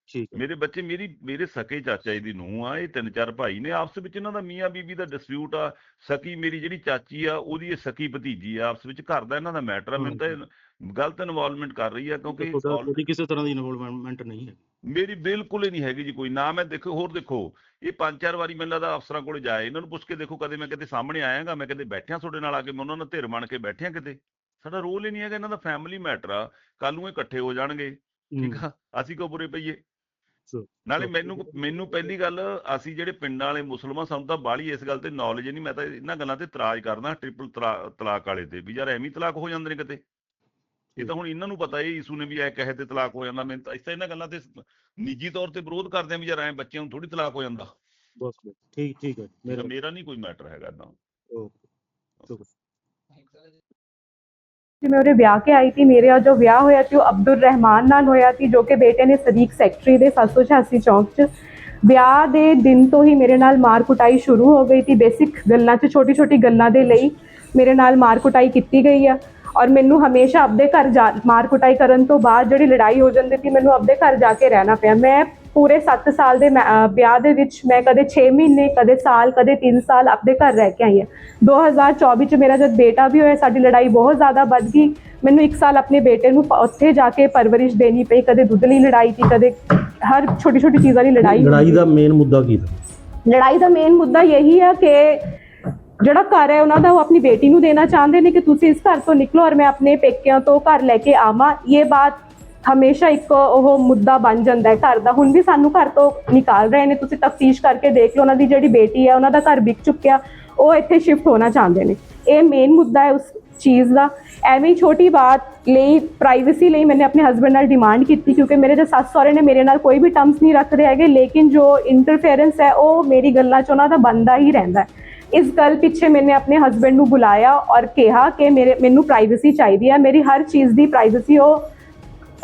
ਠੀਕ ਹੈ। ਮੇਰੇ ਬੱਚੇ ਮੇਰੀ ਮੇਰੇ ਸਕੇ ਚਾਚਾ ਜੀ ਦੀ ਨੂੰਹ ਆ ਇਹ ਤਿੰਨ ਚਾਰ ਭਾਈ ਨੇ ਆਪਸ ਵਿੱਚ ਇਹਨਾਂ ਦਾ ਮੀਆਂ ਬੀਬੀ ਦਾ ਡਿਸਪਿਊਟ ਆ ਸਕੀ ਮੇਰੀ ਜਿਹੜੀ ਚਾਚੀ ਆ ਉਹਦੀ ਇਹ ਸਕੀ ਭਤੀਜੀ ਆ ਆਪਸ ਵਿੱਚ ਘਰ ਦਾ ਇਹਨਾਂ ਦਾ ਮੈਟਰ ਆ ਮੈਨੂੰ ਤਾਂ ਗਲਤ ਇਨਵੋਲਵਮੈਂਟ ਕਰ ਰਹੀ ਆ ਕਿਉਂਕਿ ਤੁਹਾਡਾ ਕਿਸੇ ਤਰ੍ਹਾਂ ਦੀ ਇਨਵੋਲਵਮੈਂਟ ਨਹੀਂ ਹੈ। ਮੇਰੀ ਬਿਲਕੁਲ ਹੀ ਨਹੀਂ ਹੈਗੀ ਜੀ ਕੋਈ ਨਾ ਮੈਂ ਦੇਖੋ ਹੋਰ ਦੇਖੋ ਇਹ ਪੰਜ ਚਾਰ ਵਾਰੀ ਮੈਨੂੰ ਲੱਗਦਾ ਅਫਸਰਾਂ ਕੋਲੇ ਜਾਏ ਇਹਨਾਂ ਨੂੰ ਪੁੱਛ ਕੇ ਦੇਖੋ ਕਦੇ ਮੈਂ ਕਿਤੇ ਸਾਹਮਣੇ ਆਇਆਗਾ ਮੈਂ ਕਦੇ ਬੈਠਿਆ ਤੁਹਾਡੇ ਨਾਲ ਆ ਕੇ ਮੈਂ ਉਹਨਾਂ ਨਾਲ ਧਿਰ ਬਣ ਕੇ ਬੈਠਿਆ ਕਿਤੇ। ਸਾਡਾ ਰੋਲ ਹੀ ਨਹੀਂ ਹੈਗਾ ਇਹਨਾਂ ਦਾ ਫੈਮਿਲੀ ਮੈਟਰ ਆ ਕੱਲ ਨੂੰ ਇਹ ਇਕੱਠੇ ਹੋ ਜਾਣਗੇ ਠੀਕ ਆ ਅਸੀਂ ਕਿਉਂ ਬੁਰੇ ਪਈਏ. ਨਾਲੇ. ਮੈਨੂੰ ਮੈਨੂੰ ਪਹਿਲੀ ਗੱਲ ਅਸੀਂ ਜਿਹੜੇ ਪਿੰਡਾਂ ਵਾਲੇ ਮੁਸਲਮਾਨ ਸਾਨੂੰ ਤਾਂ ਬਾਹਲੀ ਇਸ ਗੱਲ ਤੇ ਨੌਲੇਜ ਨਹੀਂ ਮੈਂ ਤਾਂ ਇਹਨਾਂ ਗੱਲਾਂ ਤੇ ਇਤਰਾਜ਼ ਕਰਦਾ ਟ੍ਰਿਪਲ ਤਲਾਕ ਵਾਲੇ ਤੇ ਵੀ ਯਾਰ ਐਵੇਂ ਤਲਾਕ ਹੋ ਜਾਂਦੇ ਨੇ ਕਿਤੇ ਇਹ ਤਾਂ ਹੁਣ ਇਹਨਾਂ ਨੂੰ ਪਤਾ ਇਹ ਯਿਸੂ ਨੇ ਵੀ ਐ ਕਹੇ ਤੇ ਤਲਾਕ ਹੋ ਜਾਂਦਾ ਮੈਨੂੰ ਤਾਂ ਇਸ ਤਾਂ ਇਹਨਾਂ ਗੱਲਾਂ ਤੇ ਨਿੱਜੀ ਤੌਰ ਤੇ ਵਿਰੋਧ ਕਰਦੇ ਆ ਵੀ ਯਾਰ ਐ ਬੱਚਿਆਂ ਨੂੰ ਥੋੜੀ ਤਲਾਕ ਹੋ ਜਾਂਦਾ ਬਸ ਠੀਕ ਠੀਕ ਹੈ ਮੇਰਾ ਮੇਰਾ ਨਹੀਂ ਕੋਈ ਮੈਟਰ ਹੈਗਾ ਨਾ ਤੇ ਮੈਂ ਉਹਦੇ ਵਿਆਹ ਕੇ ਆਈ ਸੀ, ਮੇਰਾ ਜੋ ਵਿਆਹ ਹੋਇਆ ਸੀ ਉਹ ਅਬਦੁਲ ਰਹਿਮਾਨ ਨਾਲ ਹੋਇਆ ਸੀ, ਜੋ ਕਿ ਬੇਟੇ ਨੇ ਸਦੀਕ ਸੈਕਟਰੀ ਦੇ 786 ਚੌਂਕ 'ਚ। ਵਿਆਹ ਦੇ ਦਿਨ ਤੋਂ ਹੀ ਮੇਰੇ ਨਾਲ ਮਾਰ ਕੁਟਾਈ ਸ਼ੁਰੂ ਹੋ ਗਈ ਸੀ, ਬੇਸਿਕ ਗੱਲਾਂ 'ਚ, ਛੋਟੀ ਛੋਟੀ ਗੱਲਾਂ ਦੇ ਲਈ ਮੇਰੇ ਨਾਲ ਮਾਰ ਕੁਟਾਈ ਕੀਤੀ ਗਈ ਆ। ਔਰ ਮੈਨੂੰ ਹਮੇਸ਼ਾ ਆਪਦੇ ਘਰ ਜਾ, ਮਾਰ ਕੁਟਾਈ ਕਰਨ ਤੋਂ ਬਾਅਦ ਜਿਹੜੀ ਲੜਾਈ ਹੋ ਜਾਂਦੀ ਸੀ, ਮੈਨੂੰ ਆਪਦੇ ਘਰ ਜਾ ਕੇ ਰਹਿਣਾ ਪਿਆ। ਮੈਂ ਪੂਰੇ 7 ਸਾਲ ਦੇ ਵਿਆਹ ਦੇ ਵਿੱਚ ਮੈਂ ਕਦੇ 6 ਮਹੀਨੇ ਕਦੇ ਸਾਲ ਕਦੇ 3 ਸਾਲ ਆਪਦੇ ਘਰ ਰਹਿ ਕੇ ਆਈ ਹਾਂ। 2024 ਚ ਮੇਰਾ ਜਦ ਬੇਟਾ ਵੀ ਹੋਇਆ ਸਾਡੀ ਲੜਾਈ ਬਹੁਤ ਜ਼ਿਆਦਾ ਵੱਧ ਗਈ। ਮੈਨੂੰ 1 ਸਾਲ ਆਪਣੇ ਬੇਟੇ ਨੂੰ ਉੱਥੇ ਜਾ ਕੇ ਪਰਵਰਿਸ਼ ਦੇਣੀ ਪਈ ਕਦੇ ਦੁੱਧ ਲਈ ਲੜਾਈ ਸੀ ਕਦੇ ਹਰ ਛੋਟੀ ਛੋਟੀ ਚੀਜ਼ਾਂ ਦੀ ਲੜਾਈ ਲੜਾਈ ਦਾ ਮੇਨ ਮੁੱਦਾ ਕੀ ਸੀ? ਲੜਾਈ ਦਾ ਮੇਨ ਮੁੱਦਾ ਯਹੀ ਹੈ ਕਿ ਜਿਹੜਾ ਘਰ ਹੈ ਉਹਨਾਂ ਦਾ ਉਹ ਆਪਣੀ ਬੇਟੀ ਨੂੰ ਦੇਣਾ ਚਾਹੁੰਦੇ ਨੇ ਕਿ ਤੁਸੀਂ ਇਸ ਘਰ ਤੋਂ ਨਿਕਲੋ ਔਰ ਮੈਂ ਆਪਣੇ ਪੇਕਿਆਂ ਤੋਂ ਘਰ ਲੈ ਕੇ ਆਵਾਂ। ਇਹ ਬਾਤ ਹਮੇਸ਼ਾ ਇੱਕ ਉਹ ਮੁੱਦਾ ਬਣ ਜਾਂਦਾ ਹੈ ਘਰ ਦਾ। ਹੁਣ ਵੀ ਸਾਨੂੰ ਘਰ ਤੋਂ ਨਿਕਾਲ ਰਹੇ ਨੇ। ਤੁਸੀਂ ਤਫਤੀਸ਼ ਕਰਕੇ ਦੇਖ ਲਓ, ਉਹਨਾਂ ਦੀ ਜਿਹੜੀ ਬੇਟੀ ਹੈ, ਉਹਨਾਂ ਦਾ ਘਰ ਵਿਕ ਚੁੱਕਿਆ। ਉਹ ਇੱਥੇ ਸ਼ਿਫਟ ਹੋਣਾ ਚਾਹੁੰਦੇ ਨੇ। ਇਹ ਮੇਨ ਮੁੱਦਾ ਹੈ ਉਸ ਚੀਜ਼ ਦਾ। ਐਵੇਂ ਹੀ ਛੋਟੀ ਬਾਤ ਲਈ ਪ੍ਰਾਈਵੇਸੀ ਲਈ ਮੈਨੇ ਆਪਣੇ ਹਸਬੰਡ ਨਾਲ ਡਿਮਾਂਡ ਕੀਤੀ, ਕਿਉਂਕਿ ਮੇਰੇ ਜੋ ਸੱਸ ਸਹੁਰੇ ਨੇ, ਮੇਰੇ ਨਾਲ ਕੋਈ ਵੀ ਟਰਮਸ ਨਹੀਂ ਰੱਖਦੇ ਹੈਗੇ। ਲੇਕਿਨ ਜੋ ਇੰਟਰਫੇਰੈਂਸ ਹੈ, ਉਹ ਮੇਰੀ ਗੱਲਾਂ 'ਚ ਉਹਨਾਂ ਦਾ ਬੰਦਾ ਹੀ ਰਹਿੰਦਾ ਹੈ। ਇਸ ਗੱਲ ਪਿੱਛੇ ਮੈਨੇ ਆਪਣੇ ਹਸਬੰਡ ਨੂੰ ਬੁਲਾਇਆ ਔਰ ਕਿਹਾ ਕਿ ਮੇਰੇ, ਮੈਨੂੰ ਪ੍ਰਾਈਵੇਸੀ ਚਾਹੀਦੀ ਹੈ। ਮੇਰੀ ਹਰ ਚੀਜ਼ ਦੀ ਪ੍ਰਾਈਵੇਸੀ ਉਹ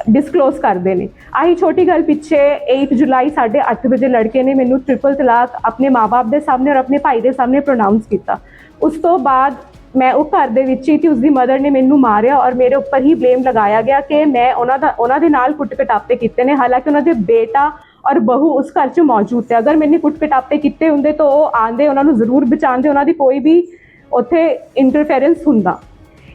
ਡਿਸਕਲੋਜ਼ ਕਰਦੇ ਨੇ। ਆਹੀ ਛੋਟੀ ਗੱਲ ਪਿੱਛੇ 8 ਜੁਲਾਈ 8:30 ਵਜੇ ਲੜਕੇ ਨੇ ਮੈਨੂੰ ਟ੍ਰਿਪਲ ਤਲਾਕ ਆਪਣੇ ਮਾਪੇ ਦੇ ਸਾਹਮਣੇ ਔਰ ਆਪਣੇ ਭਾਈ ਦੇ ਸਾਹਮਣੇ ਪ੍ਰੋਨਾਂਸ ਕੀਤਾ। ਉਸ ਤੋਂ ਬਾਅਦ ਮੈਂ ਉਹ ਘਰ ਦੇ ਵਿੱਚ ਹੀ ਸੀ, ਉਸਦੀ ਮਦਰ ਨੇ ਮੈਨੂੰ ਮਾਰਿਆ ਔਰ ਮੇਰੇ ਉੱਪਰ ਹੀ ਬਲੇਮ ਲਗਾਇਆ ਗਿਆ ਕਿ ਮੈਂ ਉਹਨਾਂ ਦਾ, ਉਹਨਾਂ ਦੇ ਨਾਲ ਕੁੱਟ ਕਟਾਪੇ ਕੀਤੇ ਨੇ। ਹਾਲਾਂਕਿ ਉਹਨਾਂ ਦੇ ਬੇਟਾ ਔਰ ਬਹੂ ਉਸ ਘਰ 'ਚ ਮੌਜੂਦ ਤੇ। ਅਗਰ ਮੈਨੇ ਕੁੱਟ ਕਟਾਪੇ ਕੀਤੇ ਹੁੰਦੇ ਤਾਂ ਉਹ ਆਂਦੇ ਉਹਨਾਂ ਨੂੰ ਜ਼ਰੂਰ ਬਚਾਉਂਦੇ, ਉਹਨਾਂ ਦੀ ਕੋਈ ਵੀ ਉੱਥੇ ਇੰਟਰਫੇਰੈਂਸ ਹੁੰਦਾ।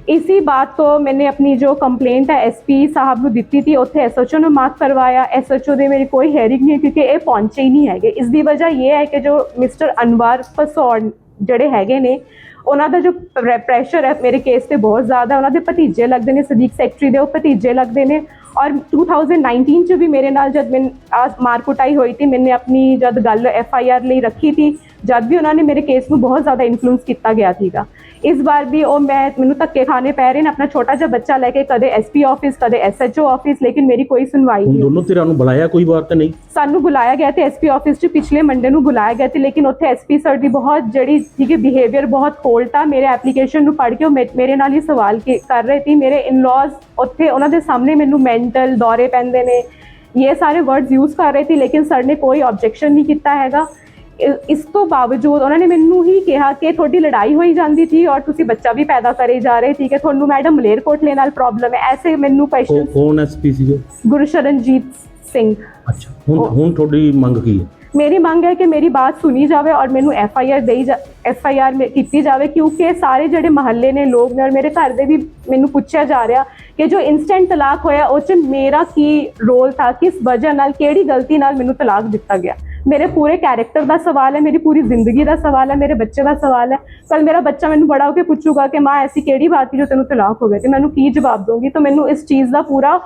ਇसी बात को मैंने अपनी जो कंप्लेंट है एसपी साहब ਨੂੰ ਦਿੱਤੀ ਸੀ, ਉੱਥੇ ਐਸਐਚਓ ਨੂੰ ਮਾਰਕ ਕਰਵਾਇਆ। ਐਸਐਚਓ ਦੇ ਮੇਰੀ ਕੋਈ ਹੈਰਿੰਗ ਨਹੀਂ, ਕਿਉਂਕਿ ਇਹ ਪਹੁੰਚੇ ਹੀ ਨਹੀਂ ਹੈਗੇ। ਇਸ ਦੀ ਵਜ੍ਹਾ ਇਹ ਹੈ ਕਿ ਜੋ ਮਿਸਟਰ ਅਨਵਾਰ ਫਸੌੜ ਜਿਹੜੇ ਹੈਗੇ ਨੇ, ਉਹਨਾਂ ਦਾ ਜੋ ਪ੍ਰੈਸ਼ਰ ਹੈ ਮੇਰੇ ਕੇਸ ਤੇ ਬਹੁਤ ਜ਼ਿਆਦਾ, ਉਹਨਾਂ ਦੇ ਭਤੀਜੇ ਲੱਗਦੇ ਨੇ, ਸਦੀਕ ਸੈਕਟਰੀ ਦੇ ਉਹ ਭਤੀਜੇ ਲੱਗਦੇ ਨੇ। ਔਰ 2019 ਚ ਵੀ ਮੇਰੇ ਨਾਲ ਜਦ ਮੈਂ ਮਾਰਕੁਟਾਈ ਹੋਈ ਸੀ, ਮੈਨੇ ਆਪਣੀ ਜਦ ਗੱਲ ਐਫ ਆਈ ਆਰ ਲਈ ਰੱਖੀ ਸੀ ਜਦ ਵੀ ਉਹਨਾਂ ਨੇ ਮੇਰੇ ਕੇਸ ਨੂੰ ਬਹੁਤ ਜ਼ਿਆਦਾ ਇਨਫਲੂਐਂਸ ਕੀਤਾ ਗਿਆ ਸੀਗਾ। ਇਸ ਵਾਰ ਵੀ ਉਹ ਮੈਂ ਮੈਨੂੰ ਧੱਕੇ ਖਾਣੇ ਪੈ ਰਹੇ ਨੇ ਆਪਣਾ ਛੋਟਾ ਜਿਹਾ ਬੱਚਾ ਲੈ ਕੇ ਕਦੇ ਐਸਪੀ ਆਫਿਸ ਕਦੇ ਐਸਐਚਓ ਆਫਿਸ ਲੇਕਿਨ ਮੇਰੀ ਕੋਈ ਸੁਣਵਾਈ ਨਹੀਂ। ਦੋਨੋਂ ਧਿਰਾਂ ਨੂੰ ਬੁਲਾਇਆ ਕੋਈ ਵਾਰ ਤਾਂ ਨਹੀਂ? ਸਾਨੂੰ ਬੁਲਾਇਆ ਗਿਆ ਤੇ ਐਸਪੀ ਆਫਿਸ 'ਚ ਪਿਛਲੇ ਮੰਡੇ ਨੂੰ ਬੁਲਾਇਆ ਗਿਆ ਤੇ ਲੇਕਿਨ ਉੱਥੇ ਐਸਪੀ ਸਰ ਦੀ ਬਹੁਤ ਜਿਹੜੀ ਸੀਗੀ ਬਿਹੇਵੀਅਰ ਬਹੁਤ ਕੋਲਡ ਆ ਮੇਰੇ ਐਪਲੀਕੇਸ਼ਨ ਨੂੰ ਪੜ੍ਹ ਕੇ ਉਹ ਮੇਰੇ ਨਾਲ ਹੀ ਸਵਾਲ ਕਰ ਰਹੇ ਸੀ। ਮੇਰੇ ਇਨ-ਲॉज ਉੱਥੇ ਉਹਨਾਂ ਦੇ ਸਾਹਮਣੇ ਮੈਨੂੰ ਮੈਂਟਲ ਦੌਰੇ ਪੈਂਦੇ ਨੇ। ਇਹ ਸਾਰੇ ਵਰਡਸ ਯੂਜ਼ ਕਰ ਰਹੇ ਸੀ ਲੇਕਿਨ ਸਰ ਨੇ ਕੋਈ ਆਬਜੈਕਸ਼ਨ ਨਹੀਂ ਕੀਤਾ ਹੈਗਾ। ਇਸ ਤੋਂ ਬਾਵਜੂਦ ਉਹਨਾਂ ਨੇ ਮੈਨੂੰ ਹੀ ਕਿਹਾ ਕਿ ਤੁਹਾਡੀ ਲੜਾਈ ਹੋਈ ਜਾਂਦੀ ਸੀ ਔਰ ਤੁਸੀਂ ਬੱਚਾ ਵੀ ਪੈਦਾ ਕਰੇ ਜਾ ਰਹੇ ਸੀ ਕਿ ਤੁਹਾਨੂੰ ਮੈਡਮ ਮਲੇਰਕੋਟਲੇ ਨਾਲ ਪ੍ਰੋਬਲਮ ਹੈ। ਐਸੇ ਮੈਨੂੰ ਕੁਐਸਚਨ ਕੌਣ ਐਸਪੀ ਸੀਗੇ? ਗੁਰਸ਼ਰਨਜੀਤ ਸਿੰਘ। ਅੱਛਾ ਹੁਣ ਹੁਣ ਤੁਹਾਡੀ ਮੰਗ ਕੀ ਹੈ? ਮੇਰੀ ਮੰਗ ਹੈ ਕਿ ਮੇਰੀ ਬਾਤ ਸੁਣੀ ਜਾਵੇ ਔਰ ਮੈਨੂੰ ਐਫ ਆਈ ਆਰ ਦੇਈ ਐਫ ਆਈ ਆਰ ਕੀਤੀ ਜਾਵੇ ਕਿਉਂਕਿ ਸਾਰੇ ਜਿਹੜੇ ਮਹੱਲੇ ਨੇ ਲੋਕ ਨੇ ਔਰ ਮੇਰੇ ਘਰ ਦੇ ਵੀ ਮੈਨੂੰ ਪੁੱਛਿਆ ਜਾ ਰਿਹਾ ਕਿ ਜੋ ਇਨਸਟੈਂਟ ਤਲਾਕ ਹੋਇਆ ਉਹ 'ਚ ਮੇਰਾ ਕੀ ਰੋਲ ਥਾ? ਕਿਸ ਵਜ੍ਹਾ ਨਾਲ ਕਿਹੜੀ ਗਲਤੀ ਨਾਲ ਮੈਨੂੰ ਤਲਾਕ ਦਿੱਤਾ ਗਿਆ? ਮੇਰੇ ਪੂਰੇ ਕੈਰੈਕਟਰ ਦਾ ਸਵਾਲ ਹੈ ਮੇਰੀ ਪੂਰੀ ਜ਼ਿੰਦਗੀ ਦਾ ਸਵਾਲ ਹੈ ਮੇਰੇ ਬੱਚੇ ਦਾ ਸਵਾਲ ਹੈ ਕੱਲ ਮੇਰਾ ਬੱਚਾ ਮੈਨੂੰ ਬੜਾ ਹੋ ਕੇ ਪੁੱਛੂਗਾ ਕਿ ਮਾਂ ਐਸੀ ਕਿਹੜੀ ਬਾਤ ਸੀ ਜੋ ਤੈਨੂੰ ਤਲਾਕ ਹੋ ਗਿਆ ਤੇ ਮੈਨੂੰ ਕੀ ਜਵਾਬ ਦਊਂਗੀ ਤਾਂ ਮੈਨੂੰ ਇਸ ਚੀਜ਼ ਦਾ ਪੂਰਾ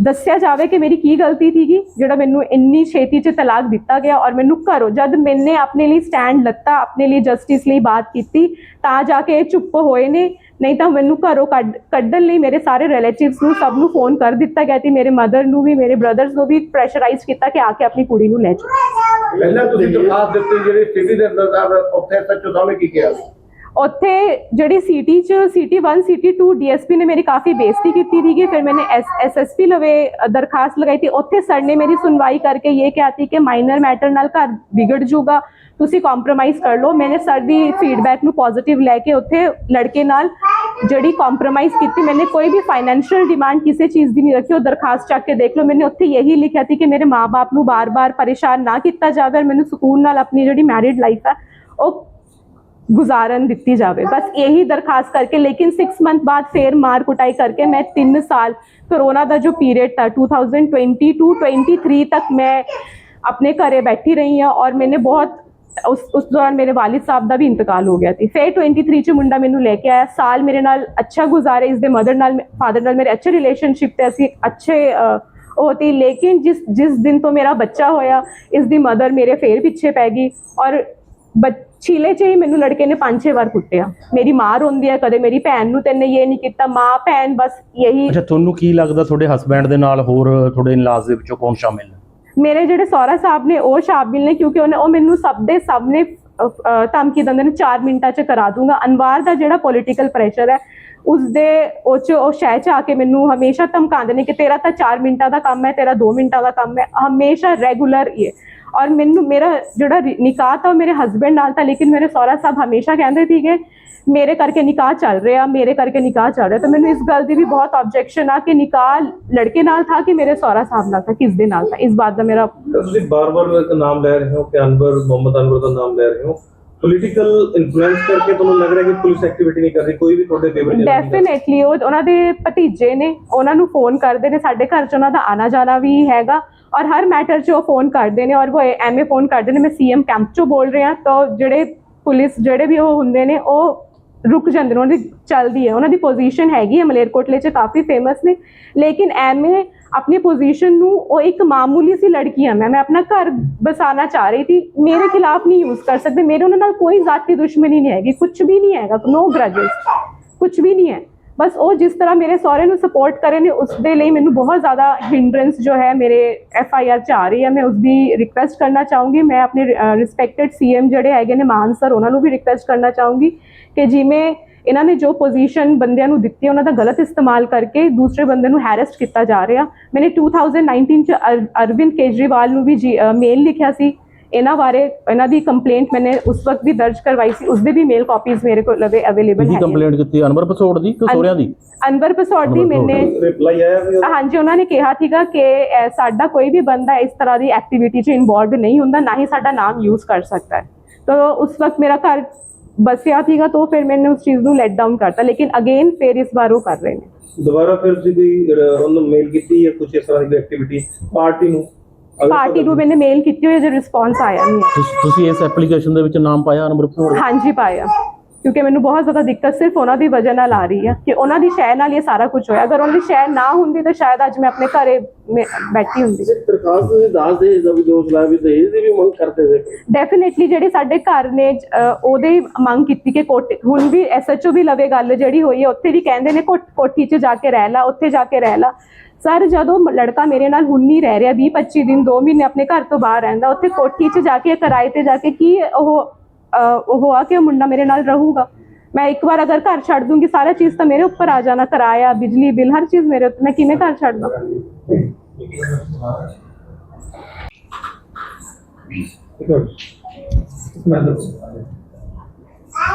ਦੱਸਿਆ ਜਾਵੇ ਕਿ ਮੇਰੀ ਕੀ ਗਲਤੀ ਸੀਗੀ ਜਿਹੜਾ ਮੈਨੂੰ ਇੰਨੀ ਛੇਤੀ 'ਚ ਤਲਾਕ ਦਿੱਤਾ ਗਿਆ ਔਰ ਮੈਨੂੰ ਘਰੋਂ ਜਦ ਮੈਨੇ ਆਪਣੇ ਲਈ ਸਟੈਂਡ ਲੱਤਾ ਆਪਣੇ ਲਈ ਜਸਟਿਸ ਲਈ ਬਾਤ ਕੀਤੀ ਤਾਂ ਜਾ ਕੇ ਇਹ ਚੁੱਪ ਹੋਏ ਨੇ ਨਹੀਂ ਤਾਂ ਮੈਨੂੰ ਘਰੋਂ ਕੱਢ ਕੱਢਣ ਲਈ ਮੇਰੇ ਸਾਰੇ ਰਿਲੇਟਿਵਸ ਨੂੰ ਸਭ ਨੂੰ ਫੋਨ ਕਰ ਦਿੱਤਾ ਗਿਆ ਤੇ ਮੇਰੇ ਮਦਰ ਨੂੰ ਵੀ ਮੇਰੇ ਬ੍ਰਦਰਸ ਨੂੰ ਵੀ ਪ੍ਰੈਸ਼ਰਾਈਜ਼ ਕੀਤਾ ਕਿ ਆ ਕੇ ਆਪਣੀ ਕੁੜੀ ਨੂੰ ਲੈ ਜਾਓ। ਪਹਿਲਾਂ ਤੁਸੀਂ ਦਰਖਾਸਤ ਦਿੱਤੀ ਜਿਹੜੀ ਸਥਿਤੀ ਦੇ ਅੰਦਰ ਦਾ ਉੱਥੇ ਸੱਚੋ ਸਾਹਮਣੇ ਕੀ ਕਿਹਾ ਉੱਥੇ ਜਿਹੜੀ ਸਿਟੀ ਚ ਸਿਟੀ 1 ਸਿਟੀ 2 ਡੀਐਸਪੀ ਨੇ ਮੇਰੀ ਕਾਫੀ ਬੇਇੱਜ਼ਤੀ ਕੀਤੀ ਸੀਗੀ ਫਿਰ ਮੈंने ਐਸਐਸਪੀ ਲਵੇ ਦਰਖਾਸਤ ਲਗਾਈ ਥੀ ਉੱਥੇ ਸਰ ਨੇ ਮੇਰੀ ਸੁਣਵਾਈ ਕਰਕੇ ਇਹ ਕਿਹਾ ਸੀ ਕਿ ਮਾਈਨਰ ਮੈਟਰ ਨਾਲ ਘਰ ਵਿਗੜ ਜਾਊਗਾ। ਤੁਸੀਂ ਕੰਪਰੋਮਾਈਜ਼ ਕਰ ਲਓ ਮੈਨੇ ਸਰ ਦੀ ਫੀਡਬੈਕ ਨੂੰ ਪੋਜ਼ਿਟਿਵ ਲੈ ਕੇ ਉੱਥੇ ਲੜਕੇ ਨਾਲ ਜਿਹੜੀ ਕੰਪਰੋਮਾਈਜ਼ ਕੀਤੀ ਮੈਨੇ ਕੋਈ ਵੀ ਫਾਈਨੈਂਸ਼ੀਅਲ ਡਿਮਾਂਡ ਕਿਸੇ ਚੀਜ਼ ਦੀ ਨਹੀਂ ਰੱਖੀ ਉਹ ਦਰਖਾਸਤ ਚੱਕ ਕੇ ਦੇਖ ਲਓ ਮੈਨੇ ਉੱਥੇ ਇਹੀ ਲਿਖਿਆ ਸੀ ਕਿ ਮੇਰੇ ਮਾਪੇ ਨੂੰ ਬਾਰ-ਬਾਰ ਪਰੇਸ਼ਾਨ ਨਾ ਕੀਤਾ ਜਾਵੇ ਔਰ ਮੈਨੂੰ ਸਕੂਨ ਨਾਲ ਆਪਣੀ ਜਿਹੜੀ ਮੈਰਿਡ ਲਾਈਫ ਆ ਉਹ गुजारन दी जाए बस यही दरखास्त करके लेकिन सिक्स मंथ बाद फिर मार कुटाई करके मैं तीन साल कोरोना का जो पीरियड था 2020 टू 23 तक मैं अपने घरे बैठी रही हूँ और मैंने बहुत ਉਸ ਉਸ ਦੌਰਾਨ ਮੇਰੇ ਵਾਲਿਦ ਸਾਹਿਬ ਦਾ ਵੀ ਇੰਤਕਾਲ ਹੋ ਗਿਆ ਸੀ। ਫੇਰ 23 ਚ ਮੁੰਡਾ ਮੈਨੂੰ ਲੈ ਕੇ ਆਇਆ। ਸਾਲ ਮੇਰੇ ਨਾਲ ਅੱਛਾ ਗੁਜ਼ਾਰੇ ਇਸ ਦੇ ਮਦਰ ਨਾਲ ਫਾਦਰ ਨਾਲ ਮੇਰੇ ਅੱਛੇ ਰਿਲੇਸ਼ਨਸ਼ਿਪ ਤੇ ਅਸੀਂ ਅੱਛੇ ਅ, ਲੇਕਿਨ ਜਿਸ ਜਿਸ ਦਿਨ ਤੋਂ ਮੇਰਾ ਬੱਚਾ ਹੋਇਆ ਇਸ ਦੀ ਮਦਰ ਮੇਰੇ ਫੇਰ ਪਿੱਛੇ ਪੈ ਗਈ ਔਰ ਛੀਲੇ ਚ ਹੀ ਮੈਨੂੰ ਲੜਕੇ ਨੇ ਪੰਜ ਛੇ ਵਾਰ ਕੁੱਟਿਆ। ਮੇਰੀ ਮਾਂ ਰੋਂਦੀ ਹੈ ਕਦੇ ਮੇਰੀ ਭੈਣ ਨੂੰ ਤੈਨੇ ਇਹ ਨਹੀਂ ਕੀਤਾ ਮਾਂ ਭੈਣ ਬਸ ਇਹੀ ਅੱਛਾ ਤੁਹਾਨੂੰ ਕੀ ਲੱਗਦਾ ਤੁਹਾਡੇ ਹਸਬੈਂਡ ਦੇ ਨਾਲ ਹੋਰ ਤੁਹਾਡੇ ਇਨਲਾਜ ਦੇ ਵਿੱਚੋਂ ਕੌਣ ਸ਼ਾਮਿਲ ਹੈ? ਮੇਰੇ ਜਿਹੜੇ ਸਹੁਰਾ ਸਾਹਿਬ ਨੇ ਉਹ ਸ਼ਾਮਿਲ ਨੇ ਕਿਉਂਕਿ ਉਹਨੇ ਉਹ ਮੈਨੂੰ ਸਭ ਦੇ ਸਾਹਮਣੇ ਅਹ, ਧਮਕੀ ਦਿੰਦੇ ਨੇ 4 ਮਿੰਟਾਂ 'ਚ ਕਰਾ ਦੂੰਗਾ। ਅਨਵਾਰ ਦਾ ਜਿਹੜਾ ਪੋਲੀਟੀਕਲ ਪ੍ਰੈਸ਼ਰ ਹੈ ਉਸ ਦੇ ਉਹ 'ਚ, ਉਹ ਸ਼ਹਿ 'ਚ ਆ ਕੇ ਮੈਨੂੰ ਹਮੇਸ਼ਾ ਧਮਕਾਉਂਦੇ ਨੇ ਕਿ ਤੇਰਾ ਤਾਂ 4 ਮਿੰਟਾਂ ਦਾ ਕੰਮ ਹੈ, ਤੇਰਾ 2 ਮਿੰਟਾਂ ਦਾ ਕੰਮ ਹੈ, ਹਮੇਸ਼ਾ ਰੈਗੂਲਰ ਇਹ ਔਰ ਮੈਨੂੰ, ਮੇਰਾ ਜਿਹੜਾ ਨਿਕਾਹ ਤਾਂ ਮੇਰੇ ਹਸਬੰਡ ਨਾਲ ਤਾਂ, ਲੇਕਿਨ ਮੇਰੇ ਸਹੁਰਾ ਸਾਹਿਬ ਹਮੇਸ਼ਾ ਕਹਿੰਦੇ ਸੀਗੇ, ਮੇਰੇ ਕਰਕੇ ਨਿਕਾਹ ਚੱਲ ਰਿਹਾ, ਮੇਰੇ ਕਰਕੇ ਨਿਕਾਹ ਚੱਲ ਰਿਹਾ। ਤਾਂ ਮੈਨੂੰ ਇਸ ਗੱਲ ਦੀ ਵੀ ਬਹੁਤ ਆਬਜੈਕਸ਼ਨ ਆ ਕਿ ਨਿਕਾਹ ਲੜਕੇ ਨਾਲ ਥਾ ਕਿ ਮੇਰੇ ਸਹੁਰਾ ਸਾਹਿਬ ਨਾਲ ਥਾ ਕਿਸ ਦੇ ਨਾਲ ਥਾ? ਇਸ ਬਾਤ ਦਾ ਮੇਰਾ ਤੁਸੀਂ ਬਾਰ-ਬਾਰ ਨਾਮ ਲੈ ਰਹੇ ਹੋ ਕਿ ਅਨਵਰ, ਮੁਹੰਮਦ ਅਨਵਰ ਦਾ ਨਾਮ ਲੈ ਰਹੇ ਹੋ? ਪੋਲੀਟੀਕਲ ਇਨਫਲੂਐਂਸ ਕਰਕੇ ਤੁਹਾਨੂੰ ਲੱਗ ਰਿਹਾ ਕਿ ਪੁਲਿਸ ਐਕਟੀਵਿਟੀ ਨਹੀਂ ਕਰ ਰਹੀ, ਕੋਈ ਵੀ ਤੁਹਾਡੇ ਫੇਵਰ ਡੈਫੀਨਿਟਲੀ ਉਹ ਉਹਨਾਂ ਦੇ ਭਤੀਜੇ ਨੇ, ਉਹਨਾਂ ਨੂੰ ਫੋਨ ਕਰਦੇ ਨੇ, ਸਾਡੇ ਘਰ 'ਚ ਉਹਨਾਂ ਦਾ ਆਣਾ ਜਾਣਾ ਵੀ ਹੈਗਾ ਔਰ ਹਰ ਮੈਟਰ 'ਚ ਉਹ ਫੋਨ ਕਰਦੇ ਨੇ ਔਰ ਉਹ ਐਮਏ ਫੋਨ ਕਰਦੇ ਨੇ, ਮੈਂ ਸੀਐਮ ਕੈਂਪ 'ਚੋਂ ਬੋਲ ਰਿਹਾ ਤਾਂ ਜਿਹੜੇ ਪੁਲਿਸ ਜਿਹੜੇ ਵੀ ਉਹ ਹੁੰਦੇ ਨੇ, ਉਹ ਰੁਕ ਜਾਂਦੇ ਨੇ, ਉਹਨਾਂ ਦੀ ਚੱਲਦੀ ਹੈ। ਉਹਨਾਂ ਦੀ ਪੋਜੀਸ਼ਨ ਹੈਗੀ ਹੈ ਮਲੇਰਕੋਟਲੇ 'ਚ, ਕਾਫੀ ਫੇਮਸ ਨੇ। ਲੇਕਿਨ ਐਮਏ ਆਪਣੀ ਪੋਜੀਸ਼ਨ ਨੂੰ ਉਹ ਇੱਕ ਮਾਮੂਲੀ ਸੀ ਲੜਕੀ ਆ ਮੈਂ ਮੈਂ ਆਪਣਾ ਘਰ ਬਸਾਣਾ ਚਾਹ ਰਹੀ ਸੀ। ਮੇਰੇ ਖਿਲਾਫ ਨਹੀਂ ਯੂਜ਼ ਕਰ ਸਕਦੇ। ਮੇਰੇ ਉਹਨਾਂ ਨਾਲ ਕੋਈ ਜ਼ਾਤੀ ਦੁਸ਼ਮਣੀ ਨਹੀਂ ਹੈਗੀ। ਕੁਝ ਵੀ ਨਹੀਂ ਹੈਗਾ। ਨੋ ਗ੍ਰਜਸ ਕੁਝ ਵੀ ਨਹੀਂ ਹੈ। ਬਸ ਉਹ ਜਿਸ ਤਰ੍ਹਾਂ ਮੇਰੇ ਸਹੁਰੇ ਨੂੰ ਸਪੋਰਟ ਕਰੇ ਨੇ ਉਸ ਦੇ ਲਈ ਮੈਨੂੰ ਬਹੁਤ ਜ਼ਿਆਦਾ ਹਿੰਡਰੈਂਸ ਜੋ ਹੈ ਮੇਰੇ ਐਫ ਆਈ ਆਰ ਚ ਆ ਰਹੀ ਹੈ। ਮੈਂ ਉਸ ਦੀ ਰਿਕੁਐਸਟ ਕਰਨਾ ਚਾਹੂੰਗੀ। ਮੈਂ ਆਪਣੇ ਰਿਸਪੈਕਟਡ ਸੀਐਮ ਜਿਹੜੇ ਹੈਗੇ ਨੇ, ਮਾਨ ਸਰ ਉਹਨਾਂ ਨੂੰ ਵੀ ਰਿਕੁਐਸਟ ਕਰਨਾ ਚਾਹੂੰਗੀ ਕਿ ਜਿਵੇਂ ਇਹਨਾਂ ਨੇ ਜੋ ਪੋਜੀਸ਼ਨ ਬੰਦਿਆਂ ਨੂੰ ਦਿੱਤੀ ਉਹਨਾਂ ਦਾ ਗਲਤ ਇਸਤੇਮਾਲ ਕਰਕੇ ਦੂਸਰੇ ਬੰਦੇ ਨੂੰ ਹੈਰੈਸਟ ਕੀਤਾ ਜਾ ਰਿਹਾ। ਮੈਨੇ 2019 ਚ ਅਰਵਿੰਦ ਕੇਜਰੀਵਾਲ ਨੂੰ ਵੀ ਮੇਲ ਲਿਖਿਆ ਸੀ। ਇਹਨਾਂ ਬਾਰੇ ਇਹਨਾਂ ਦੀ ਕੰਪਲੇਂਟ ਮੈਨੇ ਉਸ ਵਕਤ ਵੀ ਦਰਜ ਕਰਵਾਈ ਸੀ। ਉਸ ਵੀ ਮੇਲ ਕਾਪੀਜ਼ ਮੇਰੇ ਕੋਲ ਲਵੇ ਅਵੇਲੇਬਲ ਹੈ ਕੰਪਲੇਂਟ ਕੀਤੀ ਅਨਵਰ ਪਸੌੜ ਦੀ ਕਿ ਸੋਹਰਿਆਂ ਦੀ? ਅਨਵਰ ਪਸੌੜ ਦੀ ਮੈਨੇ ਰਿਪਲਾਈ ਆਇਆ ਉਹਨਾਂ ਨੇ ਕਿਹਾ ਸੀਗਾ ਕਿ ਸਾਡਾ ਕੋਈ ਵੀ ਬੰਦਾ ਇਸ ਤਰ੍ਹਾਂ ਦੀ ਐਕਟੀਵਿਟੀ 'ਚ ਇਨਵੋਲਵਡ ਨਹੀਂ ਹੁੰਦਾ ਨਾ ਹੀ ਸਾਡਾ ਨਾਮ ਯੂਜ਼ ਕਰ ਸਕਦਾ ਹੈ। ਤਾਂ ਉਸ ਵਕਤ ਮੇਰਾ ਘਰ ਬਸਿਆ ਸੀਗਾ ਤਾਂ ਫਿਰ ਮੈंने ਉਸ ਚੀਜ਼ ਨੂੰ ਲੈਟ ਡਾਊਨ ਕਰਤਾ। ਲੇਕਿਨ ਅਗੇਨ ਫਿਰ ਇਸ ਵਾਰ ਉਹ ਕਰ ਰਹੇ ਨੇ। ਦੁਬਾਰਾ ਫਿਰ ਤੁਸੀਂ ਕੋਈ ਅਹ, ਉਹਨੂੰ ਮੇਲ ਕੀਤੀ ਜਾਂ ਕੁਝ ਇਸ ਤਰ੍ਹਾਂ ਦੀ ਐਕਟੀਵਿਟੀ ਪਾਰਟੀ ਨੂੰ? ਅਗਰ ਪਾਰਟੀ ਨੂੰ ਮੈंने ਮੇਲ ਕੀਤੀ ਹੋਈ ਹੈ ਜੇ ਰਿਸਪੌਂਸ ਆਇਆ ਨਹੀਂ ਹੈ। ਤੁਸ- ਤੁਸੀਂ ਇਸ ਐਪਲੀਕੇਸ਼ਨ ਦੇ ਵਿੱਚ ਨਾਮ ਪਾਇਆ ਭਨੋੜ ਦਾ? ਹਾਂਜੀ ਪਾਇਆ। ਕਿਉਂਕਿ ਮੈਨੂੰ ਬਹੁਤ ਜ਼ਿਆਦਾ ਦਿੱਕਤ ਸਿਰਫ ਉਹਨਾਂ ਦੀ ਵਜ੍ਹਾ ਨਾਲ ਆ ਰਹੀ ਹੈ ਕਿ ਉਹਨਾਂ ਦੀ ਸ਼ੈ ਨਾਲ ਇਹ ਸਾਰਾ ਕੁਝ ਹੋਇਆ। ਅਗਰ ਉਹਨਾਂ ਦੀ ਸ਼ੈ ਨਾ ਹੁੰਦੀ ਤਾਂ ਸ਼ਾਇਦ ਅੱਜ ਮੈਂ ਆਪਣੇ ਘਰੇ ਮੈਂ ਬੈਠੀ ਹੁੰਦੀ। ਦਰਖਾਸਤ ਤੁਸੀਂ ਦੱਸ ਦੇ ਦਾ ਵੀ ਦੋਸ਼ ਲਾਇਆ ਵੀ ਦਹੇਜ ਦੀ ਵੀ ਮੰਗ ਕਰਦੇ ਸੀ। ਡੈਫੀਨਿਟਲੀ ਜਿਹੜੇ ਸਾਡੇ ਘਰ ਨੇ ਉਹਦੇ ਮੰਗ ਕੀਤੀ ਕਿ ਕੋਠੀ ਹੁਣ ਵੀ ਐਸਐਚਓ ਵੀ ਲਵੇ ਗੱਲ ਜਿਹੜੀ ਹੋਈ ਹੈ ਉੱਥੇ ਵੀ ਕਹਿੰਦੇ ਨੇ ਕੋਠ- ਕੋਠੀ 'ਚ ਜਾ ਕੇ ਰਹਿ ਲਾ ਉੱਥੇ ਜਾ ਕੇ ਰਹਿ ਲਾ। ਸਰ ਜਦੋਂ ਲੜਕਾ ਮੇਰੇ ਨਾਲ ਹੁਣ ਨਹੀਂ ਰਹਿ ਰਿਹਾ 20 25 ਦਿਨ 2 ਮਹੀਨੇ ਆਪਣੇ ਘਰ ਤੋਂ ਬਾਹਰ ਰਹਿੰਦਾ ਉੱਥੇ ਕੋਠੀ 'ਚ ਜਾ ਕੇ ਕਿਰਾਏ ਤੇ ਜਾ ਕੇ ਕੀ ਉਹ ਉਹ ਆ ਕਿ ਉਹ ਮੁੰਡਾ ਮੇਰੇ ਨਾਲ ਰਹੂਗਾ ਮੈਂ ਇੱਕ ਵਾਰ ਅਗਰ ਘਰ ਛੱਡ ਦੂੰਗੀ ਸਾਰਾ ਚੀਜ਼ ਤਾਂ ਮੇਰੇ ਉੱਪਰ ਆ ਜਾਣਾ ਕਿਰਾਇਆ ਬਿਜਲੀ ਬਿੱਲ ਹਰ ਚੀਜ਼ ਮੇਰੇ ਉੱਤੇ ਮੈਂ ਕਿਵੇਂ ਘਰ ਛੱਡ ਦਾਂ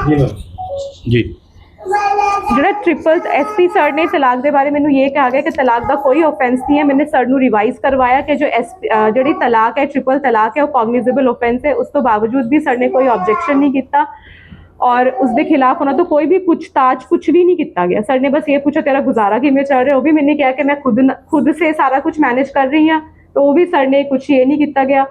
ਜੀ ਮੈਮ ਜੀ ਜਿਹੜਾ ਟ੍ਰਿਪਲ ਐਸਪੀ ਸਰ ਨੇ ਤਲਾਕ ਦੇ ਬਾਰੇ ਮੈਨੂੰ ਇਹ ਕਿਹਾ ਗਿਆ ਕਿ ਤਲਾਕ ਦਾ ਕੋਈ ਆਫੈਂਸ ਨਹੀਂ ਹੈ। ਮੈਨੇ ਸਰ ਨੂੰ ਰਿਵਾਈਜ਼ ਕਰਵਾਇਆ ਕਿ ਜੋ SP ਜਿਹੜੀ ਤਲਾਕ ਹੈ ਟ੍ਰਿਪਲ ਤਲਾਕ ਹੈ, ਉਹ ਕੌਗਨੀਜ਼ੇਬਲ ਆਫੈਂਸ ਹੈ। ਉਸ ਤੋਂ ਬਾਵਜੂਦ ਵੀ ਸਰ ਨੇ ਕੋਈ ਆਬਜੈਕਸ਼ਨ ਨਹੀਂ ਕੀਤਾ ਔਰ ਉਸ ਦੇ ਖਿਲਾਫ ਉਹਨਾਂ ਤੋਂ ਕੋਈ ਵੀ ਪੁੱਛਤਾਛ ਕੁਝ ਵੀ ਨਹੀਂ ਕੀਤਾ ਗਿਆ। ਸਰ ਨੇ ਬਸ ਇਹ ਪੁੱਛਿਆ, ਤੇਰਾ ਗੁਜ਼ਾਰਾ ਕਿਵੇਂ ਚੱਲ ਰਿਹਾ? ਉਹ ਵੀ ਮੈਨੇ ਕਿਹਾ ਕਿ ਮੈਂ ਖੁਦ ਨ- ਖੁਦ ਸੇ ਸਾਰਾ ਕੁਝ ਮੈਨੇਜ ਕਰ ਰਹੀ ਹਾਂ। ਤਾਂ ਉਹ ਵੀ ਸਰ ਨੇ ਕੁਝ ਇਹ ਨਹੀਂ ਕੀਤਾ ਗਿਆ।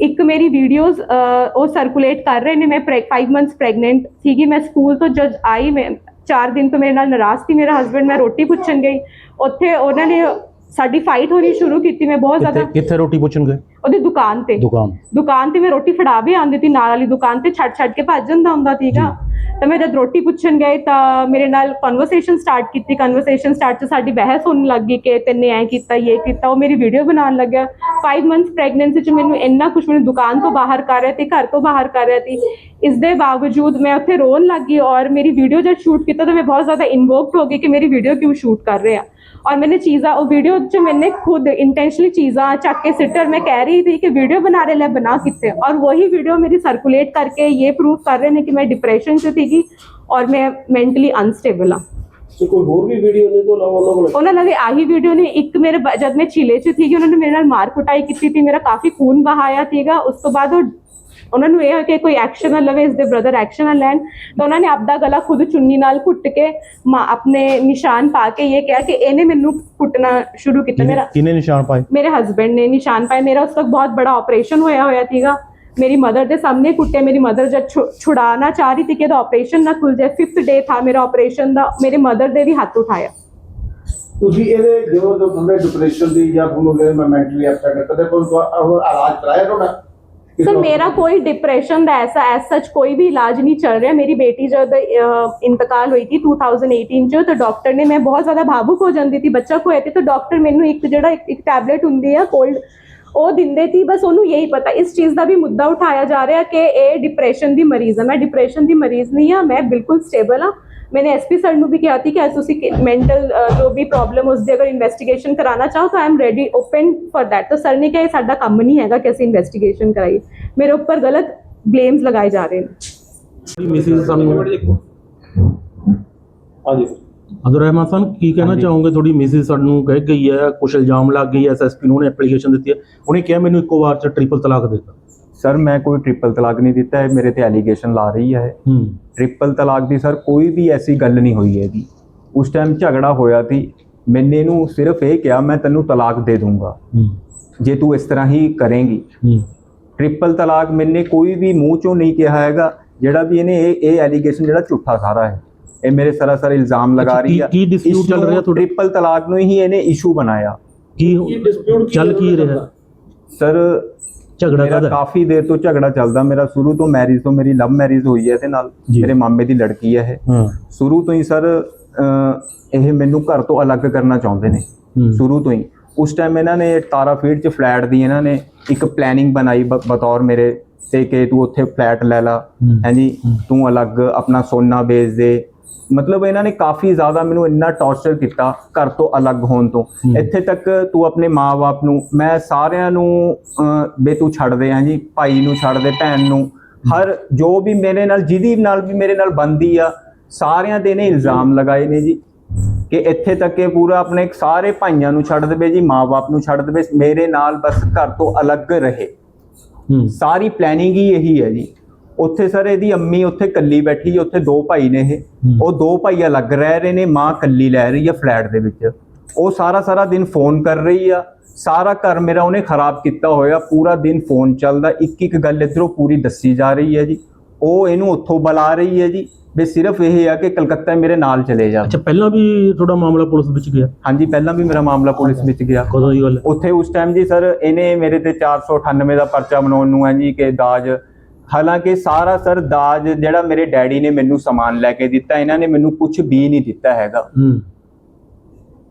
ਇੱਕ ਮੇਰੀ ਵੀਡੀਓਜ਼ ਉਹ ਸਰਕੂਲੇਟ ਕਰ ਰਹੇ ਨੇ, ਮੈਂ 5 ਮੰਥਸ ਪ੍ਰੈਗਨੈਂਟ ਸੀਗੀ, ਮੈਂ ਸਕੂਲ ਤੋਂ ਜਦ ਆਈ, ਮੈਂ 4 ਦਿਨ ਤੋਂ ਮੇਰੇ ਨਾਲ ਨਾਰਾਜ਼ ਸੀ, ਮੇਰਾ ਹਸਬੰਡ ਮੈਂ ਰੋਟੀ ਪੁੱਛਣ ਗਈ, ਉੱਥੇ ਉਹਨਾਂ ਨੇ ਸਾਡੀ ਫਾਈਟ ਹੋਣੀ ਸ਼ੁਰੂ ਕੀਤੀ ਮੈਂ ਬਹੁਤ ਜ਼ਿਆਦਾ ਕਿੱਥੇ ਰੋਟੀ ਪੁੱਛਣ ਗਏ? ਉਹਦੀ ਦੁਕਾਨ ਤੇ। ਦੁਕਾਨ। ਦੁਕਾਨ ਤੇ ਮੈਂ ਰੋਟੀ ਫੜਾ ਵੀ ਆਉਂਦੀ ਸੀ ਨਾਲ ਵਾਲੀ ਦੁਕਾਨ ਤੇ ਛੱਡ ਛੱਡ ਕੇ ਭੱਜ ਜਾਂਦਾ ਹੁੰਦਾ ਸੀਗਾ। ਤਾਂ ਮੈਂ ਜਦ ਰੋਟੀ ਪੁੱਛਣ ਗਏ ਤਾਂ ਮੇਰੇ ਨਾਲ ਕਨਵਰਸੇਸ਼ਨ ਸਟਾਰਟ ਕੀਤੀ। ਕਨਵਰਸੇਸ਼ਨ ਸਟਾਰਟ ਚ ਸਾਡੀ ਬਹਿਸ ਹੋਣ ਲੱਗ ਗਈ ਕਿ ਤੈਨੇ ਐ ਕੀਤਾ ਇਹ ਕੀਤਾ ਉਹ ਮੇਰੀ ਵੀਡੀਓ ਬਣਾਉਣ ਲੱਗਿਆ। 5 ਮੰਥਸ ਪ੍ਰੈਗਨੈਂਸੀ ਚ ਮੈਨੂੰ ਇੰਨਾ ਕੁਝ ਮੈਨੂੰ ਦੁਕਾਨ ਤੋਂ ਬਾਹਰ ਕਰ ਰਿਹਾ ਤੇ ਘਰ ਤੋਂ ਬਾਹਰ ਕਰ ਰਿਹਾ ਸੀ ਇਸ ਦੇ ਬਾਵਜੂਦ ਮੈਂ ਉੱਥੇ ਰੋਣ ਲੱਗ ਗਈ ਔਰ ਮੇਰੀ ਵੀਡੀਓ ਜਦ ਸ਼ੂਟ ਕੀਤਾ ਤਾਂ ਮੈਂ ਬਹੁਤ ਜ਼ਿਆਦਾ ਇਨਵੋਕਡ ਹੋ ਗਈ ਕਿ ਮੇਰੀ ਵੀਡੀਓ ਕਿਉਂ ਸ਼ੂਟ ਕਰ ਰਹੇ। ਆ और मैंने चीज़ा वो वीडियो जो मैंने खुद इंटेंशनली चीज़ा चक के सिटर मैं कह रही थी कि वीडियो बना रहे ले बना कितने और वही वीडियो मेरी सर्कुलेट करके ये प्रूव कर रहे हैं कि मैं डिप्रेशन से थी और मैं मेंटली अनस्टेबल हाँ ਤੇ ਕੋਈ ਹੋਰ ਵੀ ਵੀਡੀਓ ਨਹੀਂ ਤੋਂ ਲਾਉਣਾ ਉਹਨਾਂ ਕੋਲ ਉਹਨਾਂ ਨਾਲ ਇਹ ਆਹੀ ਵੀਡੀਓ ਨੇ ਇੱਕ ਮੇਰੇ ਬ- ਜਦ ਮੈਂ ਚੀਲੇ 'ਚ ਸੀਗੀ ਉਹਨਾਂ ਨੇ ਮੇਰੇ ਨਾਲ ਮਾਰ ਕੁਟਾਈ ਕੀਤੀ ਸੀ ਮੇਰਾ ਕਾਫੀ ਖੂਨ ਬਹਾਇਆ ਸੀਗਾ ਉਸ ਤੋਂ ਬਾਅਦ ਉਹ ਉਹਨਾਂ ਨੂੰ ਇਹ ਹੋਇਆ ਕਿ ਕੋਈ ਐਕਸ਼ਨ ਨਾ ਲਵੇ ਇਸ ਦੇ ਬ੍ਰਦਰ ਐਕਸ਼ਨ ਨਾ ਲੈਣ। ਤਾਂ ਉਹਨਾਂ ਨੇ ਆਪਦਾ ਗਲਾ ਖੁਦ ਚੁੰਨੀ ਨਾਲ ਘੁੱਟ ਕੇ ਮਾਂ- ਆਪਣੇ ਨਿਸ਼ਾਨ ਪਾ ਕੇ ਇਹ ਕਿਹਾ ਕਿ ਇਹਨੇ ਮੈਨੂੰ ਕੁੱਟਣਾ ਸ਼ੁਰੂ ਕੀਤਾ। ਮੇਰਾ ਕਿਹਨੇ ਨਿਸ਼ਾਨ ਪਾਏ? ਮੇਰੇ ਹਸਬੰਡ ਨੇ ਨਿਸ਼ਾਨ ਪਾਏ। ਮੇਰਾ ਉਸ ਵਕਤ ਬਹੁਤ ਬੜਾ ਆਪਰੇਸ਼ਨ ਹੋਇਆ ਹੋਇਆ ਸੀਗਾ। ਮੇਰੀ ਮਦਰ ਦੇ ਸਾਹਮਣੇ ਕੁੱਟੇ ਮੇਰੀ ਮਦਰ ਜਦ ਛੁਡਾਣਾ ਚਾਹ ਰਹੀ ਸੀ ਕਿ ਇਹਦਾ ਆਪਰੇਸ਼ਨ ਨਾ ਖੁੱਲ ਜਾਏ। 5th ਡੇ ਥਾ ਮੇਰਾ ਆਪਰੇਸ਼ਨ ਦਾ। ਮੇਰੇ ਮਦਰ ਦੇ ਵੀ ਹੱਥ ਉਠਾਇਆ। ਤੁਸੀਂ ਇਹਦੇ ਜਦੋਂ ਤੋਂ ਤੁਹਾਡੇ ਡਿਪਰੈਸ਼ਨ ਦੀ ਜਾਂ ਤੁਹਾਨੂੰ ਮੈਂਟਲੀ ਅਪਸੈਟ ਕਦੇ ਕੋਈ ਇਲਾਜ ਕਰਾਇਆ ਤੁਹਾਡਾ? ਸਰ ਮੇਰਾ ਕੋਈ ਡਿਪਰੈਸ਼ਨ ਦਾ ਐਸਾ ਐਸ ਸੱਚ ਕੋਈ ਵੀ ਇਲਾਜ ਨਹੀਂ ਚੱਲ ਰਿਹਾ ਮੇਰੀ ਬੇਟੀ ਜਦ ਅਹ, ਇੰਤਕਾਲ ਹੋਈ ਸੀ 2018 ਚ ਤਾਂ ਡਾਕਟਰ ਨੇ ਮੈਂ ਬਹੁਤ ਜ਼ਿਆਦਾ ਭਾਵੁਕ ਹੋ ਜਾਂਦੀ ਸੀ ਬੱਚਾ ਖੋਇਆ ਸੀ ਤਾਂ ਡਾਕਟਰ ਮੈਨੂੰ ਇੱਕ ਜਿਹੜਾ ਇੱਕ- ਟੈਬਲੇਟ ਹੁੰਦੀ ਆ ਕੋਲਡ ਉਹ ਦਿੰਦੇ ਸੀ ਬਸ ਉਹਨੂੰ ਯਹੀ ਪਤਾ ਇਸ ਚੀਜ਼ ਦਾ ਵੀ ਮੁੱਦਾ ਉਠਾਇਆ ਜਾ ਰਿਹਾ ਕਿ ਇਹ ਡਿਪਰੈਸ਼ਨ ਦੀ ਮਰੀਜ਼ ਆ ਮੈਂ ਡਿਪਰੈਸ਼ਨ ਦੀ ਮਰੀਜ਼ ਨਹੀਂ ਆ ਮੈਂ ਬਿਲਕੁਲ ਸਟੇਬਲ ਆ मैंने एसपी सर ਨੂੰ ਵੀ ਕਿਹਾ ਸੀ ਕਿ ਐਸ ਤੁਸੀਂ ਮੈਂਟਲ ਜੋ ਵੀ ਪ੍ਰੋਬਲਮ ਉਸ ਦੀ ਅਗਰ ਇਨਵੈਸਟੀਗੇਸ਼ਨ ਕਰਾਣਾ ਚਾਹੋ ਤਾਂ I am ready open for that ਤਾਂ ਸਰ ਨੇ ਕਿਹਾ ਇਹ ਸਾਡਾ ਕੰਮ ਨਹੀਂ ਹੈਗਾ ਕਿ ਅਸੀਂ ਇਨਵੈਸਟੀਗੇਸ਼ਨ ਕਰਾਈ ਮੇਰੇ ਉੱਪਰ ਗਲਤ ਬਲੇਮਸ ਲਗਾਏ ਜਾ ਰਹੇ ਨੇ ਮਿਸਿਸ ਸਾਨੂੰ ਹਾਂਜੀ ਅਦਰ ਰਹਿਮਾਨ ਸਾਹਿਬ ਕੀ ਕਹਿਣਾ ਚਾਹੋਗੇ ਤੁਹਾਡੀ ਮਿਸਿਸ ਸਾਨੂੰ ਕਹਿ ਗਈ ਹੈ ਕੁਝ ਇਲਜ਼ਾਮ ਲੱਗ ਗਈ ਐਸਐਸਪੀ ਨੂੰ ਉਹਨੇ ਐਪਲੀਕੇਸ਼ਨ ਦਿੱਤੀ ਹੈ ਉਹਨੇ ਕਿਹਾ ਮੈਨੂੰ ਇੱਕੋ ਵਾਰ ਚ ਟ੍ਰਿਪਲ ਤਲਾਕ ਦੇ ਦਿੱਤਾ ਸਰ ਮੈਂ ਕੋਈ ਟ੍ਰਿਪਲ ਤਲਾਕ ਨਹੀਂ ਦਿੱਤਾ ਹੈ ਮੇਰੇ ਤੇ ਐਲੀਗੇਸ਼ਨ ਲਾ ਰਹੀ ਹੈ। ਹੂੰ। ਟ੍ਰਿਪਲ ਤਲਾਕ ਦੀ ਸਰ ਕੋਈ ਵੀ ਐਸੀ ਗੱਲ ਨਹੀਂ ਹੋਈ ਹੈ ਇਹਦੀ ਉਸ ਟਾਈਮ ਝਗੜਾ ਹੋਇਆ ਸੀ। ਮੈਨੇ ਨੂੰ ਸਿਰਫ ਇਹ ਕਿਹਾ ਮੈਂ ਤੈਨੂੰ ਤਲਾਕ ਦੇ ਦੂੰਗਾ। ਹੂੰ। ਜੇ ਤੂੰ ਇਸ ਤਰ੍ਹਾਂ ਹੀ ਕਰੇਂਗੀ। ਹੂੰ। ਟ੍ਰਿਪਲ ਤਲਾਕ ਮੈਨੇ ਕੋਈ ਵੀ ਮੂੰਹ ਚੋਂ ਨਹੀਂ ਕਿਹਾ ਹੈਗਾ। ਜਿਹੜਾ ਵੀ ਇਹਨੇ ਇਹ ਇਹ ਐਲੀਗੇਸ਼ਨ ਜਿਹੜਾ ਝੂਠਾ ਸਾਰਾ ਹੈ। ਇਹ ਮੇਰੇ ਸਰਾਸਰ ਇਲਜ਼ਾਮ ਲਗਾ ਰਹੀ ਹੈ ਕੀ dispute ਚੱਲ ਰਿਹਾ ਤੁਹਾਡੇ? ਟ੍ਰਿਪਲ ਤਲਾਕ ਨੂੰ ਹੀ ਇਹਨੇ ਇਸ਼ੂ ਬਣਾਇਆ। ਕੀ ਚੱਲ ਕੀ ਹੈ ਰਿਹਾ ਸਰ ਝਗੜਾ ਮੇਰਾ ਕਾਫੀ ਦੇਰ ਤੋਂ ਝਗੜਾ ਚੱਲਦਾ ਮੇਰਾ ਸ਼ੁਰੂ ਤੋਂ ਮੈਰਿਜ ਤੋਂ ਮੇਰੀ ਲਵ ਮੈਰਿਜ ਹੋਈ ਹੈ ਇਹਦੇ ਨਾਲ ਜੀ। ਮੇਰੇ ਮਾਮੇ ਦੀ ਲੜਕੀ ਹੈ ਇਹ। ਹਾਂ। ਸ਼ੁਰੂ ਤੋਂ ਹੀ ਸਰ ਇਹ ਮੈਨੂੰ ਘਰ ਤੋਂ ਅਲੱਗ ਕਰਨਾ ਚਾਹੁੰਦੇ ਨੇ। ਹੂੰ। ਸ਼ੁਰੂ ਤੋਂ ਹੀ। ਉਸ ਟਾਈਮ ਇਹਨਾਂ ਨੇ ਤਾਰਾ ਫੀਲਡ 'ਚ ਫਲੈਟ ਦੀ ਇਹਨਾਂ ਨੇ ਇੱਕ ਪਲੈਨਿੰਗ ਬਣਾਈ ਬ- ਬਤੌਰ ਮੇਰੇ ਤੇ ਕਿ ਤੂੰ ਉੱਥੇ ਫਲੈਟ ਲੈ ਲਾ। ਹੂੰ। ਹਾਂਜੀ ਤੂੰ ਅਲੱਗ ਆਪਣਾ ਸੋਨਾ ਵੇਚ ਦੇ। ਮਤਲਬ ਇਹਨਾਂ ਨੇ ਕਾਫੀ ਜ਼ਿਆਦਾ ਮੈਨੂੰ ਇੰਨਾ ਟੌਰਚਰ ਕੀਤਾ ਘਰ ਤੋਂ ਅਲੱਗ ਹੋਣ ਤੋਂ। ਇੱਥੇ ਤੱਕ ਤੂੰ ਆਪਣੇ ਮਾਪੇ ਨੂੰ ਮੈਂ ਸਾਰਿਆਂ ਨੂੰ ਬੇ ਤੂੰ ਛੱਡ ਦੇ ਹਾਂਜੀ ਭਾਈ ਨੂੰ ਛੱਡ ਦੇ ਭੈਣ ਨੂੰ। ਹਰ ਜੋ ਵੀ ਮੇਰੇ ਨਾਲ ਜਿਹਦੀ ਨਾਲ ਵੀ ਮੇਰੇ ਨਾਲ ਬੰਦੀ ਆ ਸਾਰਿਆਂ ਤੇ ਨੇ ਇਲਜ਼ਾਮ ਲਗਾਏ ਨੇ ਜੀ ਕਿ ਇੱਥੇ ਤੱਕ ਕਿ ਪੂਰਾ ਆਪਣੇ ਸਾਰੇ ਭਾਈਆਂ ਨੂੰ ਛੱਡ ਦੇਵੇ ਜੀ ਮਾਪੇ ਨੂੰ ਛੱਡ ਦੇਵੇ ਮੇਰੇ ਨਾਲ ਬਸ ਘਰ ਤੋਂ ਅਲੱਗ ਰਹੇ। ਸਾਰੀ ਪਲੈਨਿੰਗ ਹੀ ਇਹੀ ਹੈ ਜੀ। ਉੱਥੇ ਸਰ ਇਹਦੀ ਅੰਮੀ ਉੱਥੇ ਕੱਲੀ ਬੈਠੀ ਹੈ ਉੱਥੇ ਦੋ ਭਾਈ ਨੇ ਇਹ। ਉਹ ਦੋ ਭਾਈ ਅਲੱਗ ਰਹਿ ਰਹੇ ਨੇ ਮਾਂ ਕੱਲੀ ਲੈ ਰਹੀ ਹੈ ਫਲੈਟ ਦੇ ਵਿੱਚ। ਉਹ ਸਾਰਾ ਸਾਰਾ ਦਿਨ ਫੋਨ ਕਰ ਰਹੀ ਆ। ਸਾਰਾ ਘਰ ਮੇਰਾ ਉਹਨੇ ਖਰਾਬ ਕੀਤਾ ਹੋਇਆ ਪੂਰਾ ਦਿਨ ਫੋਨ ਚੱਲਦਾ। ਇੱਕ ਇੱਕ ਗੱਲ ਇਧਰੋਂ ਪੂਰੀ ਦੱਸੀ ਜਾ ਰਹੀ ਹੈ ਜੀ। ਉਹ ਇਹਨੂੰ ਉੱਥੋਂ ਬੁਲਾ ਰਹੀ ਹੈ ਜੀ ਵੀ ਸਿਰਫ ਇਹ ਆ ਕਿ ਕਲਕੱਤਾ ਮੇਰੇ ਨਾਲ ਚਲੇ ਜਾ। ਅੱਛਾ ਪਹਿਲਾਂ ਵੀ ਤੁਹਾਡਾ ਮਾਮਲਾ ਪੁਲਿਸ ਵਿੱਚ ਗਿਆ? ਹਾਂਜੀ ਪਹਿਲਾਂ ਵੀ ਮੇਰਾ ਮਾਮਲਾ ਪੁਲਿਸ ਵਿੱਚ ਗਿਆ। ਕਦੋਂ ਦੀ ਗੱਲ ਉੱਥੇ ਉਸ ਟਾਈਮ ਜੀ ਸਰ ਇਹਨੇ ਮੇਰੇ ਤੇ 498 ਦਾ ਪਰਚਾ ਬਣਾਉਣ ਨੂੰ ਹੈ ਜੀ ਕਿ ਦਾਜ ਹਾਲਾਂਕਿ ਸਾਰਾ ਸਰ ਦਾਜ ਜਿਹੜਾ ਮੇਰੇ ਡੈਡੀ ਨੇ ਮੈਨੂੰ ਸਮਾਨ ਲੈ ਕੇ ਦਿੱਤਾ ਇਹਨਾਂ ਨੇ ਮੈਨੂੰ ਕੁਝ ਵੀ ਨਹੀਂ ਦਿੱਤਾ ਹੈਗਾ। ਹੂੰ।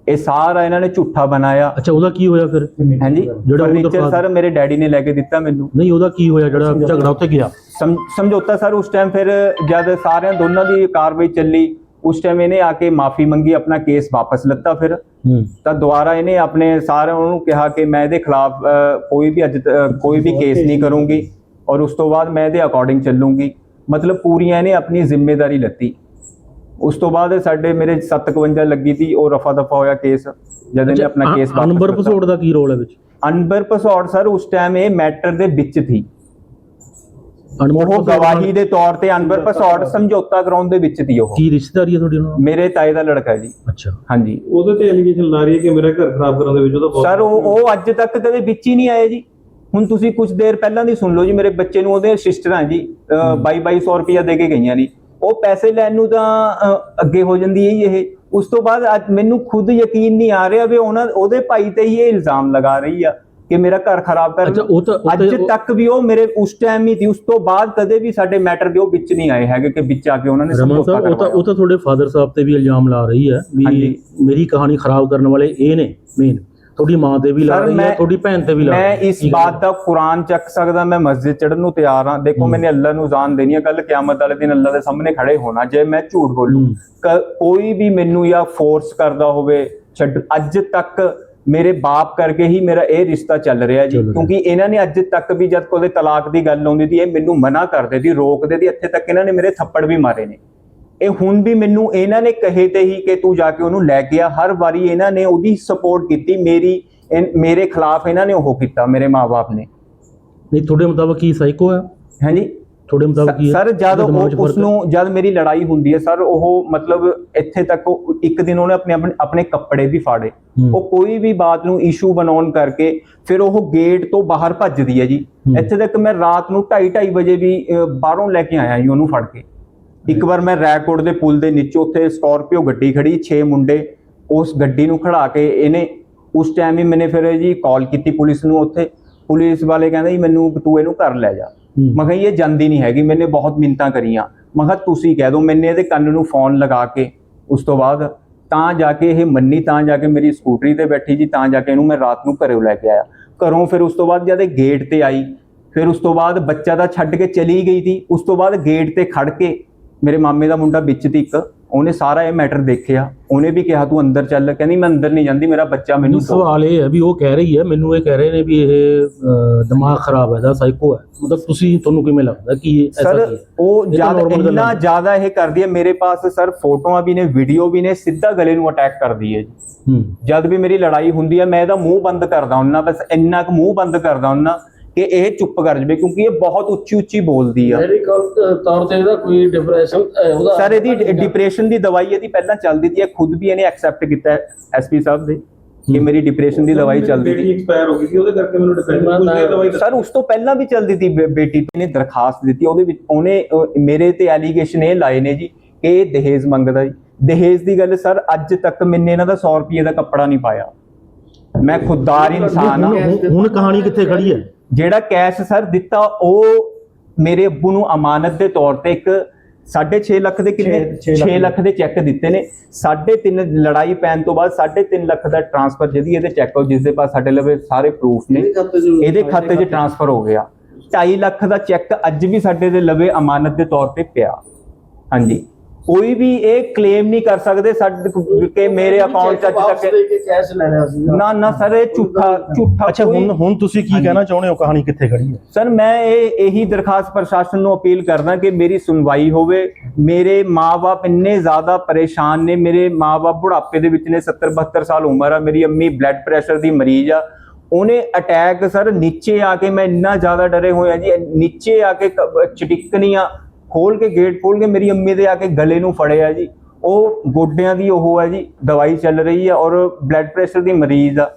ਇਹ ਸਾਰਾ ਇਹਨਾਂ ਨੇ ਝੂਠਾ ਬਣਾਇਆ। ਅੱਛਾ ਉਹਦਾ ਕੀ ਹੋਇਆ ਫਿਰ? ਹਾਂਜੀ? ਜਿਹੜਾ ਉਹ ਫਰਨੀਚਰ ਸਰ ਮੇਰੇ ਡੈਡੀ ਨੇ ਲੈ ਕੇ ਦਿੱਤਾ ਮੈਨੂੰ। ਨਹੀਂ ਉਹਦਾ ਕੀ ਹੋਇਆ? ਜਿਹੜਾ ਝਗੜਾ ਉੱਥੇ ਗਿਆ? ਸਮ- ਸਮਝੌਤਾ ਸਰ ਉਸ ਟਾਈਮ ਫਿਰ ਜਦ ਸਾਰਿਆਂ ਦੋਨਾਂ ਦੀ ਕਾਰਵਾਈ ਚੱਲੀ ਉਸ ਟਾਈਮ ਇਹਨੇ ਆ ਕੇ ਮਾਫੀ ਮੰਗੀ ਆਪਣਾ ਕੇਸ ਵਾਪਸ ਲੱਤਾ ਫਿਰ। ਹੂੰ। ਤਾਂ ਦੁਬਾਰਾ ਇਹਨੇ ਆਪਣੇ ਸਾਰਿਆਂ ਨੂੰ ਕਿਹਾ ਕਿ ਮੈਂ ਇਹਦੇ ਖਿਲਾਫ ਅ, ਕੋਈ ਵੀ ਅੱਜ ਤ- ਅ, ਕੋਈ ਵੀ ਕੇਸ ਨਹੀਂ ਕਰੂੰਗੀ। ਔਰ ਉਸ ਤੋਂ ਬਾਅਦ ਮੈਂ ਇਹਦੇ ਅਕੋਰਡਿੰਗ ਚੱਲੂੰਗੀ। ਮਤਲਬ ਪੂਰੀਆਂ ਇਹਨੇ ਆਪਣੀ ਜ਼ਿੰਮੇਵਾਰੀ ਲੱਤੀ। ਉਸ ਤੋਂ ਬਾਅਦ ਸਾਡੇ ਮੇਰੇ 751 ਲੱਗੀ ਸੀ ਉਹ ਰਫਾ ਦਫਾ ਹੋਇਆ ਕੇਸ ਜਦ ਇਹਨੇ ਆਪਣਾ ਕੇਸ ਅ- ਅਨਬਰ ਪਸੋੜ ਦਾ ਕੀ ਰੋਲ ਹੈ ਵਿੱਚ? ਅਨਬਰ ਪਸੌੜ ਸਰ ਉਸ ਟਾਈਮ ਇਹ ਮੈਟਰ ਦੇ ਵਿੱਚ ਸੀ ਉਹ ਗਵਾਹੀ ਦੇ ਤੌਰ ਤੇ ਅਨਬਰ ਪਸੌੜ ਸਮਝੌਤਾ ਕਰਾਉਣ ਦੇ ਵਿੱਚ ਸੀ ਉਹ। ਕੀ ਰਿਸ਼ਤੇਦਾਰੀ ਹੈ ਤੁਹਾਡੀ ਉਹਨਾਂ ਨਾਲ? ਮੇਰੇ ਤਾਏ ਦਾ ਲੜਕਾ ਹੈ ਜੀ। ਅੱਛਾ। ਹਾਂਜੀ। ਉਹਦੇ ਤੇ ਐਲੀਗੇਸ਼ਨ ਲਾ ਰਹੀ ਹੈ ਕਿ ਮੇਰਾ ਘਰ ਖਰਾਬ ਕਰਨ ਦੇ ਵਿੱਚ ਉਹਦਾ ਬਹੁਤ ਸਰ ਉਹ ਉਹ ਅੱਜ ਤੱਕ ਕਦੇ ਵਿੱਚ ਹੀ ਨਹੀਂ ਆਏ ਜੀ। ਹੁਣ ਤੁਸੀਂ ਕੁਝ ਦੇਰ ਪਹਿਲਾਂ ਦੀ ਸੁਣ ਲਓ ਜੀ ਮੇਰੇ ਬੱਚੇ ਨੂੰ ਉਹਦੇ ਸਿਸਟਰਾਂ ਜੀ 22 2200 ਰੁਪਇਆ ਦੇ ਕੇ ਗਈਆਂ ਨੇ। ਉਹ ਪੈਸੇ ਲੈਣ ਨੂੰ ਤਾਂ ਅੱਗੇ ਹੋ ਜਾਂਦੀ ਹੈ ਇਹ। ਉਸ ਤੋਂ ਬਾਅਦ ਅੱਜ ਮੈਨੂੰ ਖੁਦ ਯਕੀਨ ਨਹੀਂ ਆ ਰਿਹਾ ਵੀ ਉਹਨਾਂ ਉਹਦੇ ਭਾਈ ਤੇ ਹੀ ਇਹ ਇਲਜ਼ਾਮ ਲਗਾ ਰਹੀ ਆ ਕਿ ਮੇਰਾ ਘਰ ਖਰਾਬ ਕਰ ਅੱਜ ਤੱਕ ਵੀ ਉਹ ਮੇਰੇ ਉਸ ਟਾਈਮ ਹੀ ਸੀ। ਉਸ ਤੋਂ ਬਾਅਦ ਕਦੇ ਵੀ ਸਾਡੇ ਮੈਟਰ ਦੇ ਉਹ ਵਿੱਚ ਨਹੀਂ ਆਏ ਹੈਗੇ ਕਿ ਵਿੱਚ ਆ ਕੇ ਉਹਨਾਂ ਨੇ ਸਮਝੌਤਾ ਸਾਹਿਬ ਉਹ ਤਾਂ ਕਰਵਾਇਆ ਉਹ ਤਾਂ ਤੁਹਾਡੇ ਫਾਦਰ ਸਾਹਿਬ ਤੇ ਵੀ ਇਲਜ਼ਾਮ ਲਾ ਰਹੀ ਹੈ ਵੀ। ਮੇਰੀ ਕਹਾਣੀ ਖਰਾਬ ਕਰਨ ਵਾਲੇ ਇਹ ਨੇ ਮੇਨ ਤੁਹਾਡੀ ਮਾਂ ਤੇ ਵੀ ਲਾ ਸਰ, ਰਹੀ ਹੈ ਮੈਂ- ਤੁਹਾਡੀ ਭੈਣ ਤੇ ਵੀ ਲਾ ਮੈਂ ਰਹੀ ਹੈ। ਇਸ ਕੀ ਗੱਲ ਬਾਤ ਦਾ ਕੁਰਾਨ ਚੱਕ ਸਕਦਾ ਮੈਂ ਮਸਜਿਦ ਚੜਨ ਨੂੰ ਤਿਆਰ ਹਾਂ। ਦੇਖੋ। ਮੈਨੇ ਅੱਲਾ ਨੂੰ ਜਾਨ ਦੇਣੀ ਹੈ ਕੱਲ ਕਿਆਮਤ ਵਾਲੇ ਦਿਨ ਅੱਲਾ ਦੇ ਸਾਹਮਣੇ ਖੜੇ ਹੋਣਾ ਜੇ ਮੈਂ ਝੂਠ ਬੋਲੂੰ। ਕੋਈ ਵੀ ਮੈਨੂੰ ਜਾਂ ਫੋਰਸ ਕਰਦਾ ਹੋਵੇ ਛੱਡ ਅੱਜ ਤੱਕ ਮੇਰੇ ਬਾਪ ਕਰਕੇ ਹੀ ਮੇਰਾ ਇਹ ਰਿਸ਼ਤਾ ਚੱਲ ਰਿਹਾ ਜੀ। ਕਿਉਂਕਿ ਇਹਨਾਂ ਨੇ ਅੱਜ ਤੱਕ ਵੀ ਜਦ ਕੋਲੇ ਤਲਾਕ ਦੀ ਗੱਲ ਆਉਂਦੀ ਸੀ ਇਹ ਮੈਨੂੰ ਮਨਾ ਕਰਦੇ ਸੀ ਰੋਕਦੇ ਸੀ ਇੱਥੇ ਤੱਕ ਇਹਨਾਂ ਨੇ ਮੇਰੇ ਥੱਪੜ ਵੀ ਮਾਰੇ ਨੇ। ਇਹ ਹੁਣ ਵੀ ਮੈਨੂੰ ਇਹਨਾਂ ਨੇ ਕਹੇ ਤੇ ਹੀ ਕਿ ਤੂੰ ਜਾ ਕੇ ਉਹਨੂੰ ਲੈ ਕੇ ਆ। ਹਰ ਵਾਰੀ ਇਹਨਾਂ ਨੇ ਉਹਦੀ ਸਪੋਰਟ ਕੀਤੀ ਮੇਰੀ ਮੇਰੇ ਖਿਲਾਫ ਇਹਨਾਂ ਨੇ ਉਹ ਕੀਤਾ ਮੇਰੇ ਮਾਪੇ ਨੇ। ਨਹੀਂ ਤੁਹਾਡੇ ਮੁਤਾਬਕ ਕੀ ਸਾਈਕੋ ਹੈ ਹਾਂਜੀ। ਤੁਹਾਡੇ ਮੁਤਾਬਕ ਕੀ ਸਰ ਜਦ ਉਸ? ਨੂੰ ਜਦ ਮੇਰੀ ਲੜਾਈ ਹੁੰਦੀ ਹੈ ਸਰ ਉਹ ਮਤਲਬ ਇੱਥੇ ਤੱਕ ਇੱਕ ਦਿਨ ਉਹਨੇ ਆਪਣੇ ਆਪਣੇ- ਕੱਪੜੇ ਵੀ ਫਾੜੇ। ਉਹ ਕੋਈ ਵੀ ਬਾਤ ਨੂੰ ਇਸ਼ੂ ਬਣਾਉਣ ਕਰਕੇ ਫਿਰ ਉਹ ਗੇਟ ਤੋਂ ਬਾਹਰ ਭੱਜਦੀ ਹੈ ਜੀ। ਇੱਥੇ ਤੱਕ ਮੈਂ ਰਾਤ ਨੂੰ 2:30 ਵਜੇ ਵੀ ਬਾਹਰੋਂ ਲੈ ਕੇ ਆਇਆ ਜੀ ਉਹਨੂੰ ਫੜ ਕੇ। ਇੱਕ ਵਾਰ ਮੈਂ ਰੈਕੋਰਡ ਦੇ ਪੁਲ ਦੇ ਨੀਚੇ ਉੱਥੇ ਸਕਾਰਪੀਓ ਗੱਡੀ ਖੜੀ 6 ਮੁੰਡੇ ਉਸ ਗੱਡੀ ਨੂੰ ਖੜਾ ਕੇ ਇਹਨੇ ਉਸ ਟਾਈਮ ਹੀ ਮੈਨੇ ਫਿਰ ਜੀ ਕਾਲ ਕੀਤੀ ਪੁਲਿਸ ਨੂੰ ਉੱਥੇ। ਪੁਲਿਸ ਵਾਲੇ ਕਹਿੰਦੇ ਜੀ ਮੈਨੂੰ ਤੂੰ ਇਹਨੂੰ ਘਰ ਲੈ ਜਾ। ਮੈਂ ਕਿਹਾ ਇਹ ਜਾਂਦੀ ਨਹੀਂ ਹੈਗੀ ਮੈਨੇ ਬਹੁਤ ਮਿੰਤਾਂ ਕਰੀਆਂ। ਮੈਂ ਕਿਹਾ ਤੁਸੀਂ ਕਹਿ ਦਿਓ ਮੈਨੇ ਇਹਦੇ ਕੰਨ ਨੂੰ ਫੋਨ ਲਗਾ ਕੇ ਉਸ ਤੋਂ ਬਾਅਦ ਤਾਂ ਜਾ ਕੇ ਇਹ ਮੰਨੀ ਤਾਂ ਜਾ ਕੇ ਮੇਰੀ ਸਕੂਟਰੀ ਤੇ ਬੈਠੀ ਜੀ ਤਾਂ ਜਾ ਕੇ ਇਹਨੂੰ ਮੈਂ ਰਾਤ ਨੂੰ ਘਰੋਂ ਲੈ ਕੇ ਆਇਆ। ਘਰੋਂ ਫਿਰ ਉਸ ਤੋਂ ਬਾਅਦ ਜਦ ਇਹ ਗੇਟ ਤੇ ਆਈ ਫਿਰ ਉਸ ਤੋਂ ਬਾਅਦ ਬੱਚਾ ਦਾ ਛੱਡ ਕੇ ਚਲੀ ਗਈ ਸੀ ਉਸ ਤੋਂ ਬਾਅਦ ਗੇਟ ਤੇ ਖੜ ਕੇ ਮੇਰੇ ਮਾਮੇ ਦਾ ਮੁੰਡਾ ਵਿੱਚ ਸੀ ਇੱਕ ਉਹਨੇ ਸਾਰਾ ਇਹ ਮੈਟਰ ਦੇਖਿਆ। ਉਹਨੇ ਵੀ ਕਿਹਾ ਤੂੰ ਅੰਦਰ ਚੱਲ। ਕਹਿੰਦੀ ਮੈਂ ਅੰਦਰ ਨਹੀਂ ਜਾਂਦੀ ਮੇਰਾ ਬੱਚਾ ਮੈਨੂੰ ਸਵਾਲ ਇਹ ਹੈ ਵੀ ਉਹ ਕਹਿ ਰਹੀ ਹੈ ਮੈਨੂੰ ਇਹ ਕਹਿ ਰਹੇ ਨੇ ਵੀ ਇਹ ਦਿਮਾਗ ਖਰਾਬ ਹੈ ਦਾ ਸਾਈਕੋ ਹੈ। ਮਤਲਬ ਤੁਸੀਂ ਤੁਹਾਨੂੰ ਕਿਵੇਂ ਲੱਗਦਾ ਕਿ ਇਹ ਐਸਾ ਸਰ ਉਹ ਜ਼ਿਆਦਾ ਇੰਨਾ। ਜ਼ਿਆਦਾ ਇਹ ਕਰਦੀ ਹੈ ਮੇਰੇ ਪਾਸ ਸਰ ਫੋਟੋਆਂ ਵੀ ਨੇ ਵੀਡੀਓ ਵੀ ਨੇ ਸਿੱਧਾ ਗਲੇ ਨੂੰ ਅਟੈਕ ਕਰਦੀ ਹੈ ਜੀ। ਜਦ ਵੀ ਮੇਰੀ ਲੜਾਈ ਹੁੰਦੀ ਹੈ ਮੈਂ ਇਹਦਾ ਮੂੰਹ ਬੰਦ ਕਰਦਾ ਹੁੰਨਾ ਬਸ ਇੰਨਾ ਕੁ ਮੂੰਹ ਬੰਦ ਕਰਦਾ ਹੁੰਨਾ। ਕਿ ਇਹ ਚੁੱਪ ਕਰ ਜਵੇ ਕਿਉਂਕਿ ਇਹ ਬਹੁਤ ਉੱਚੀ ਉੱਚੀ ਬੋਲਦੀ ਆ। ਮੈਡੀਕਲ ਤੌਰ ਤੇ ਇਹਦਾ ਕੋਈ ਡਿਪਰੈਸ਼ਨ ਉਹਦਾ ਸਰ ਇਹਦੀ ਡਿਪਰੈਸ਼ਨ ਦੀ ਦਵਾਈ ਇਹਦੀ ਪਹਿਲਾਂ ਚੱਲਦੀ ਸੀ ਇਹ ਖੁਦ ਵੀ ਇਹਨੇ ਐਕਸੈਪਟ ਕੀਤਾ ਐਸਪੀ ਸਾਹਿਬ ਦੇ ਕਿ ਮੇਰੀ ਡਿਪਰੈਸ਼ਨ ਦੀ ਦਵਾਈ ਚੱਲਦੀ ਬੇਟੀ ਸੀ। ਐਕਸਪਾਇਰ ਹੋ ਗਈ ਸੀ ਉਹਦੇ ਕਰਕੇ ਮੈਨੂੰ ਡਿਪਰੈਸ਼ਨ ਮੈਂ- ਕੁਝ ਦੇਰ ਦਵਾਈ ਸਰ ਉਸ ਤੋਂ ਪਹਿਲਾਂ ਵੀ ਚੱਲਦੀ ਸੀ ਬੇਟੀ ਨੇ ਦਰਖਾਸਤ ਦਿੱਤੀ ਉਹਦੇ ਵਿੱਚ ਉਹਨੇ ਮੇਰੇ ਤੇ ਐਲੀਗੇਸ਼ਨ ਇਹ ਲਾਏ ਨੇ ਜੀ ਕਿ ਇਹ ਦਹੇਜ ਮੰਗਦਾ ਜੀ। ਦਹੇਜ ਦੀ ਗੱਲ ਸਰ ਅੱਜ ਤੱਕ ਮੈਨੇ ਇਹਨਾਂ ਦਾ 100 ਰੁਪਏ ਦਾ ਕੱਪੜਾ ਨਹੀਂ ਪਾਇਆ। ਮੈਂ ਖੁਦਦਾਰ ਇਨਸਾਨ ਹਾਂ ਹੁਣ- ਹੁਣ ਕਹਾਣੀ ਕਿੱਥੇ ਖੜੀ ਹੈ? ਜਿਹੜਾ ਕੈਸ਼ ਸਰ ਦਿੱਤਾ ਉਹ ਮੇਰੇ ਅੱਬੂ ਨੂੰ ਅਮਾਨਤ ਦੇ ਤੌਰ ਤੇ ਇੱਕ 6.5 ਲੱਖ ਦੇ ਕਿੰਨੇ? ਛੇ- ਛੇ 6 ਲੱਖ ਦੇ ਚੈੱਕ ਦਿੱਤੇ ਨੇ। 3.5 ਲੜਾਈ ਪੈਣ ਤੋਂ ਬਾਅਦ 3.5 ਲੱਖ ਦਾ ਟ੍ਰਾਂਸਫਰ ਜਿਹਦੀ ਇਹਦੇ ਚੈੱਕ ਜਿਸ ਦੇ ਪਾਸ ਸਾਡੇ ਲਵੇ ਸਾਰੇ ਪ੍ਰੂਫ ਨੇ ਇਹਦੇ ਖਾਤੇ 'ਚ ਟ੍ਰਾਂਸਫਰ ਹੋ ਗਿਆ। 2.5 ਲੱਖ ਦਾ ਚੈੱਕ ਅੱਜ ਵੀ ਸਾਡੇ ਦੇ ਲਵੇ ਅਮਾਨਤ ਦੇ ਤੌਰ ਤੇ ਪਿਆ। ਹਾਂਜੀ। ਕੋਈ ਵੀ ਇਹ ਕਲੇਮ ਨਹੀਂ ਕਰ ਸਕਦੇ ਸਾਡੇ ਕੋ- ਮੇਰੇ ਅਕਾਊਂਟ 'ਚ ਅੱਜ ਤੱਕ ਦੇ ਕੇ ਕੈਸ਼ ਲੈ ਲਿਆ ਸੀ। ਨਾ ਨਾ ਸਰ ਇਹ ਝੂਠਾ ਝੂਠਾ ਅੱਛਾ ਹੁਣ ਹੁਣ ਤੁਸੀਂ ਕੀ ਕਹਿਣਾ ਚਾਹੁੰਦੇ ਹੋ? ਕਹਾਣੀ ਕਿੱਥੇ ਖੜੀ ਹੈ? ਸਰ ਮੈਂ ਇਹ ਇਹੀ ਦਰਖਾਸਤ ਪ੍ਰਸ਼ਾਸਨ ਨੂੰ ਅਪੀਲ ਕਰਦਾ ਕਿ ਮੇਰੀ ਸੁਣਵਾਈ ਹੋਵੇ। ਮੇਰੇ ਮਾਪੇ ਇੰਨੇ ਜ਼ਿਆਦਾ ਪਰੇਸ਼ਾਨ ਨੇ। ਮੇਰੇ ਮਾਪੇ ਬੁਢਾਪੇ ਦੇ ਵਿੱਚ ਨੇ 70 72 ਸਾਲ ਉਮਰ ਆ। ਮੇਰੀ ਅੰਮੀ ਬਲੱਡ ਪ੍ਰੈਸ਼ਰ ਦੀ ਮਰੀਜ਼ ਆ। ਉਹਨੇ ਅਟੈਕ ਸਰ ਨੀਚੇ ਆ ਕੇ ਮੈਂ ਇੰਨਾ ਜ਼ਿਆਦਾ ਡਰੇ ਹੋਇਆ ਜੀ। ਨੀਚੇ ਆ ਕੇ ਕ- ਚਟਿਕਣੀਆਂ ਖੋਲ ਕੇ ਗੇਟ ਖੋਲ ਕੇ ਮੇਰੀ ਅੰਮੀ ਦੇ ਆ ਕੇ ਗਲੇ ਨੂੰ ਫੜਿਆ ਜੀ। ਉਹ ਗੋਡਿਆਂ ਦੀ ਉਹ ਹੈ ਜੀ ਦਵਾਈ ਚੱਲ ਰਹੀ ਹੈ ਔਰ ਬਲੱਡ ਪ੍ਰੈਸ਼ਰ ਦੀ ਮਰੀਜ਼ ਆ।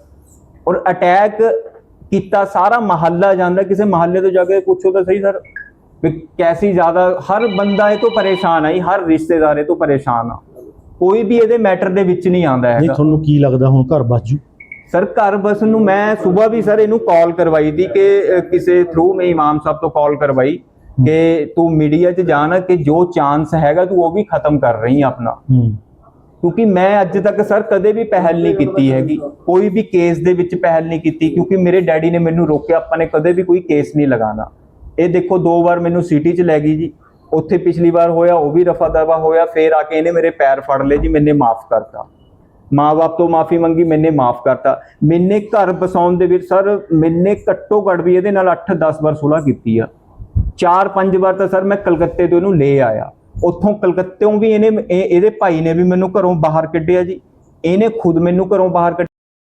ਔਰ ਅਟੈਕ ਕੀਤਾ ਸਾਰਾ ਮਹੱਲਾ ਜਾਂਦਾ ਕਿਸੇ ਮਹੱਲੇ ਤੋਂ ਜਾ ਕੇ ਪੁੱਛੋ ਤਾਂ ਸਹੀ ਸਰ ਵੀ ਕੈਸੀ ਜ਼ਿਆਦਾ ਹਰ ਬੰਦਾ ਇਹ ਤੋਂ ਪਰੇਸ਼ਾਨ ਹੈ ਜੀ, ਹਰ ਰਿਸ਼ਤੇਦਾਰ ਇਹ ਤੋਂ ਪਰੇਸ਼ਾਨ ਆ। ਕੋਈ ਵੀ ਇਹਦੇ ਮੈਟਰ ਦੇ ਵਿੱਚ ਨਹੀਂ ਆਉਂਦਾ ਨਹੀਂ ਹੈਗਾ। ਤੁਹਾਨੂੰ ਕੀ ਲੱਗਦਾ ਹੁਣ ਘਰ ਬਚ ਜੂ? ਸਰ ਘਰ ਬਸਣ ਨੂੰ ਮੈਂ ਸਵੇਰ ਵੀ ਸਰ ਇਹਨੂੰ ਕਾਲ ਕਰਵਾਈ ਦੀ ਕਿ ਕਿਸੇ ਥਰੂ ਮੈਂ ਇਮਾਮ ਸਾਹਿਬ ਤੋਂ ਕਾਲ ਕਰਵਾਈ। ਕਿ ਤੂੰ ਮੀਡੀਆ 'ਚ ਜਾਣਾ ਕਿ ਜੋ ਚਾਂਸ ਹੈਗਾ ਤੂੰ ਉਹ ਵੀ ਖਤਮ ਕਰ ਰਹੀ ਆ ਆਪਣਾ। ਕਿਉਂਕਿ ਮੈਂ ਅੱਜ ਤੱਕ ਸਰ ਕਦੇ ਵੀ ਪਹਿਲ ਨਹੀਂ ਕੀਤੀ ਹੈਗੀ। ਕੋਈ ਵੀ ਕੇਸ ਦੇ ਵਿੱਚ ਪਹਿਲ ਨਹੀਂ ਕੀਤੀ ਕਿਉਂਕਿ ਮੇਰੇ ਡੈਡੀ ਨੇ ਮੈਨੂੰ ਰੋਕਿਆ ਆਪਾਂ ਨੇ ਕਦੇ ਵੀ ਕੋਈ ਕੇਸ ਨਹੀਂ ਲਗਾਉਣਾ। ਇਹ ਦੇਖੋ ਦੋ ਵਾਰ ਮੈਨੂੰ ਸਿਟੀ 'ਚ ਲੈ ਗਈ ਜੀ। ਉੱਥੇ ਪਿਛਲੀ ਵਾਰ ਹੋਇਆ ਉਹ ਵੀ ਰਫਾ ਦਫਾ ਹੋਇਆ ਫੇਰ ਆ ਕੇ ਇਹਨੇ ਮੇਰੇ ਪੈਰ ਫੜ ਲਏ ਜੀ ਮੈਨੇ ਮਾਫ ਕਰਤਾ। ਮਾਂ-ਬਾਪ ਤੋਂ ਮਾਫੀ ਮੰਗੀ ਮੈਨੇ ਮਾਫ ਕਰਤਾ। ਮੈਨੇ ਘਰ ਬਸਾਉਣ ਦੇ ਵਿੱਚ ਸਰ ਮੈਨੇ ਘੱਟੋ ਘੱਟ ਵੀ ਇਹਦੇ ਨਾਲ 8-10 ਵਾਰ ਸੁਲ੍ਹਾ ਕੀਤੀ ਆ। 4-5 ਵਾਰ ਤਾਂ ਸਰ ਮੈਂ ਕਲਕੱਤੇ ਤੋਂ ਇਹਨੂੰ ਲੈ ਆਇਆ। ਉੱਥੋਂ ਕਲਕੱਤੇੋਂ ਵੀ ਇਹਨੇ ਇਹਦੇ ਭਾਈ ਨੇ ਵੀ ਮੈਨੂੰ ਘਰੋਂ ਬਾਹਰ ਕੱਢਿਆ ਜੀ। ਇਹਨੇ ਖੁਦ ਮੈਨੂੰ ਘਰੋਂ ਬਾਹਰ ਕੱਢਿਆ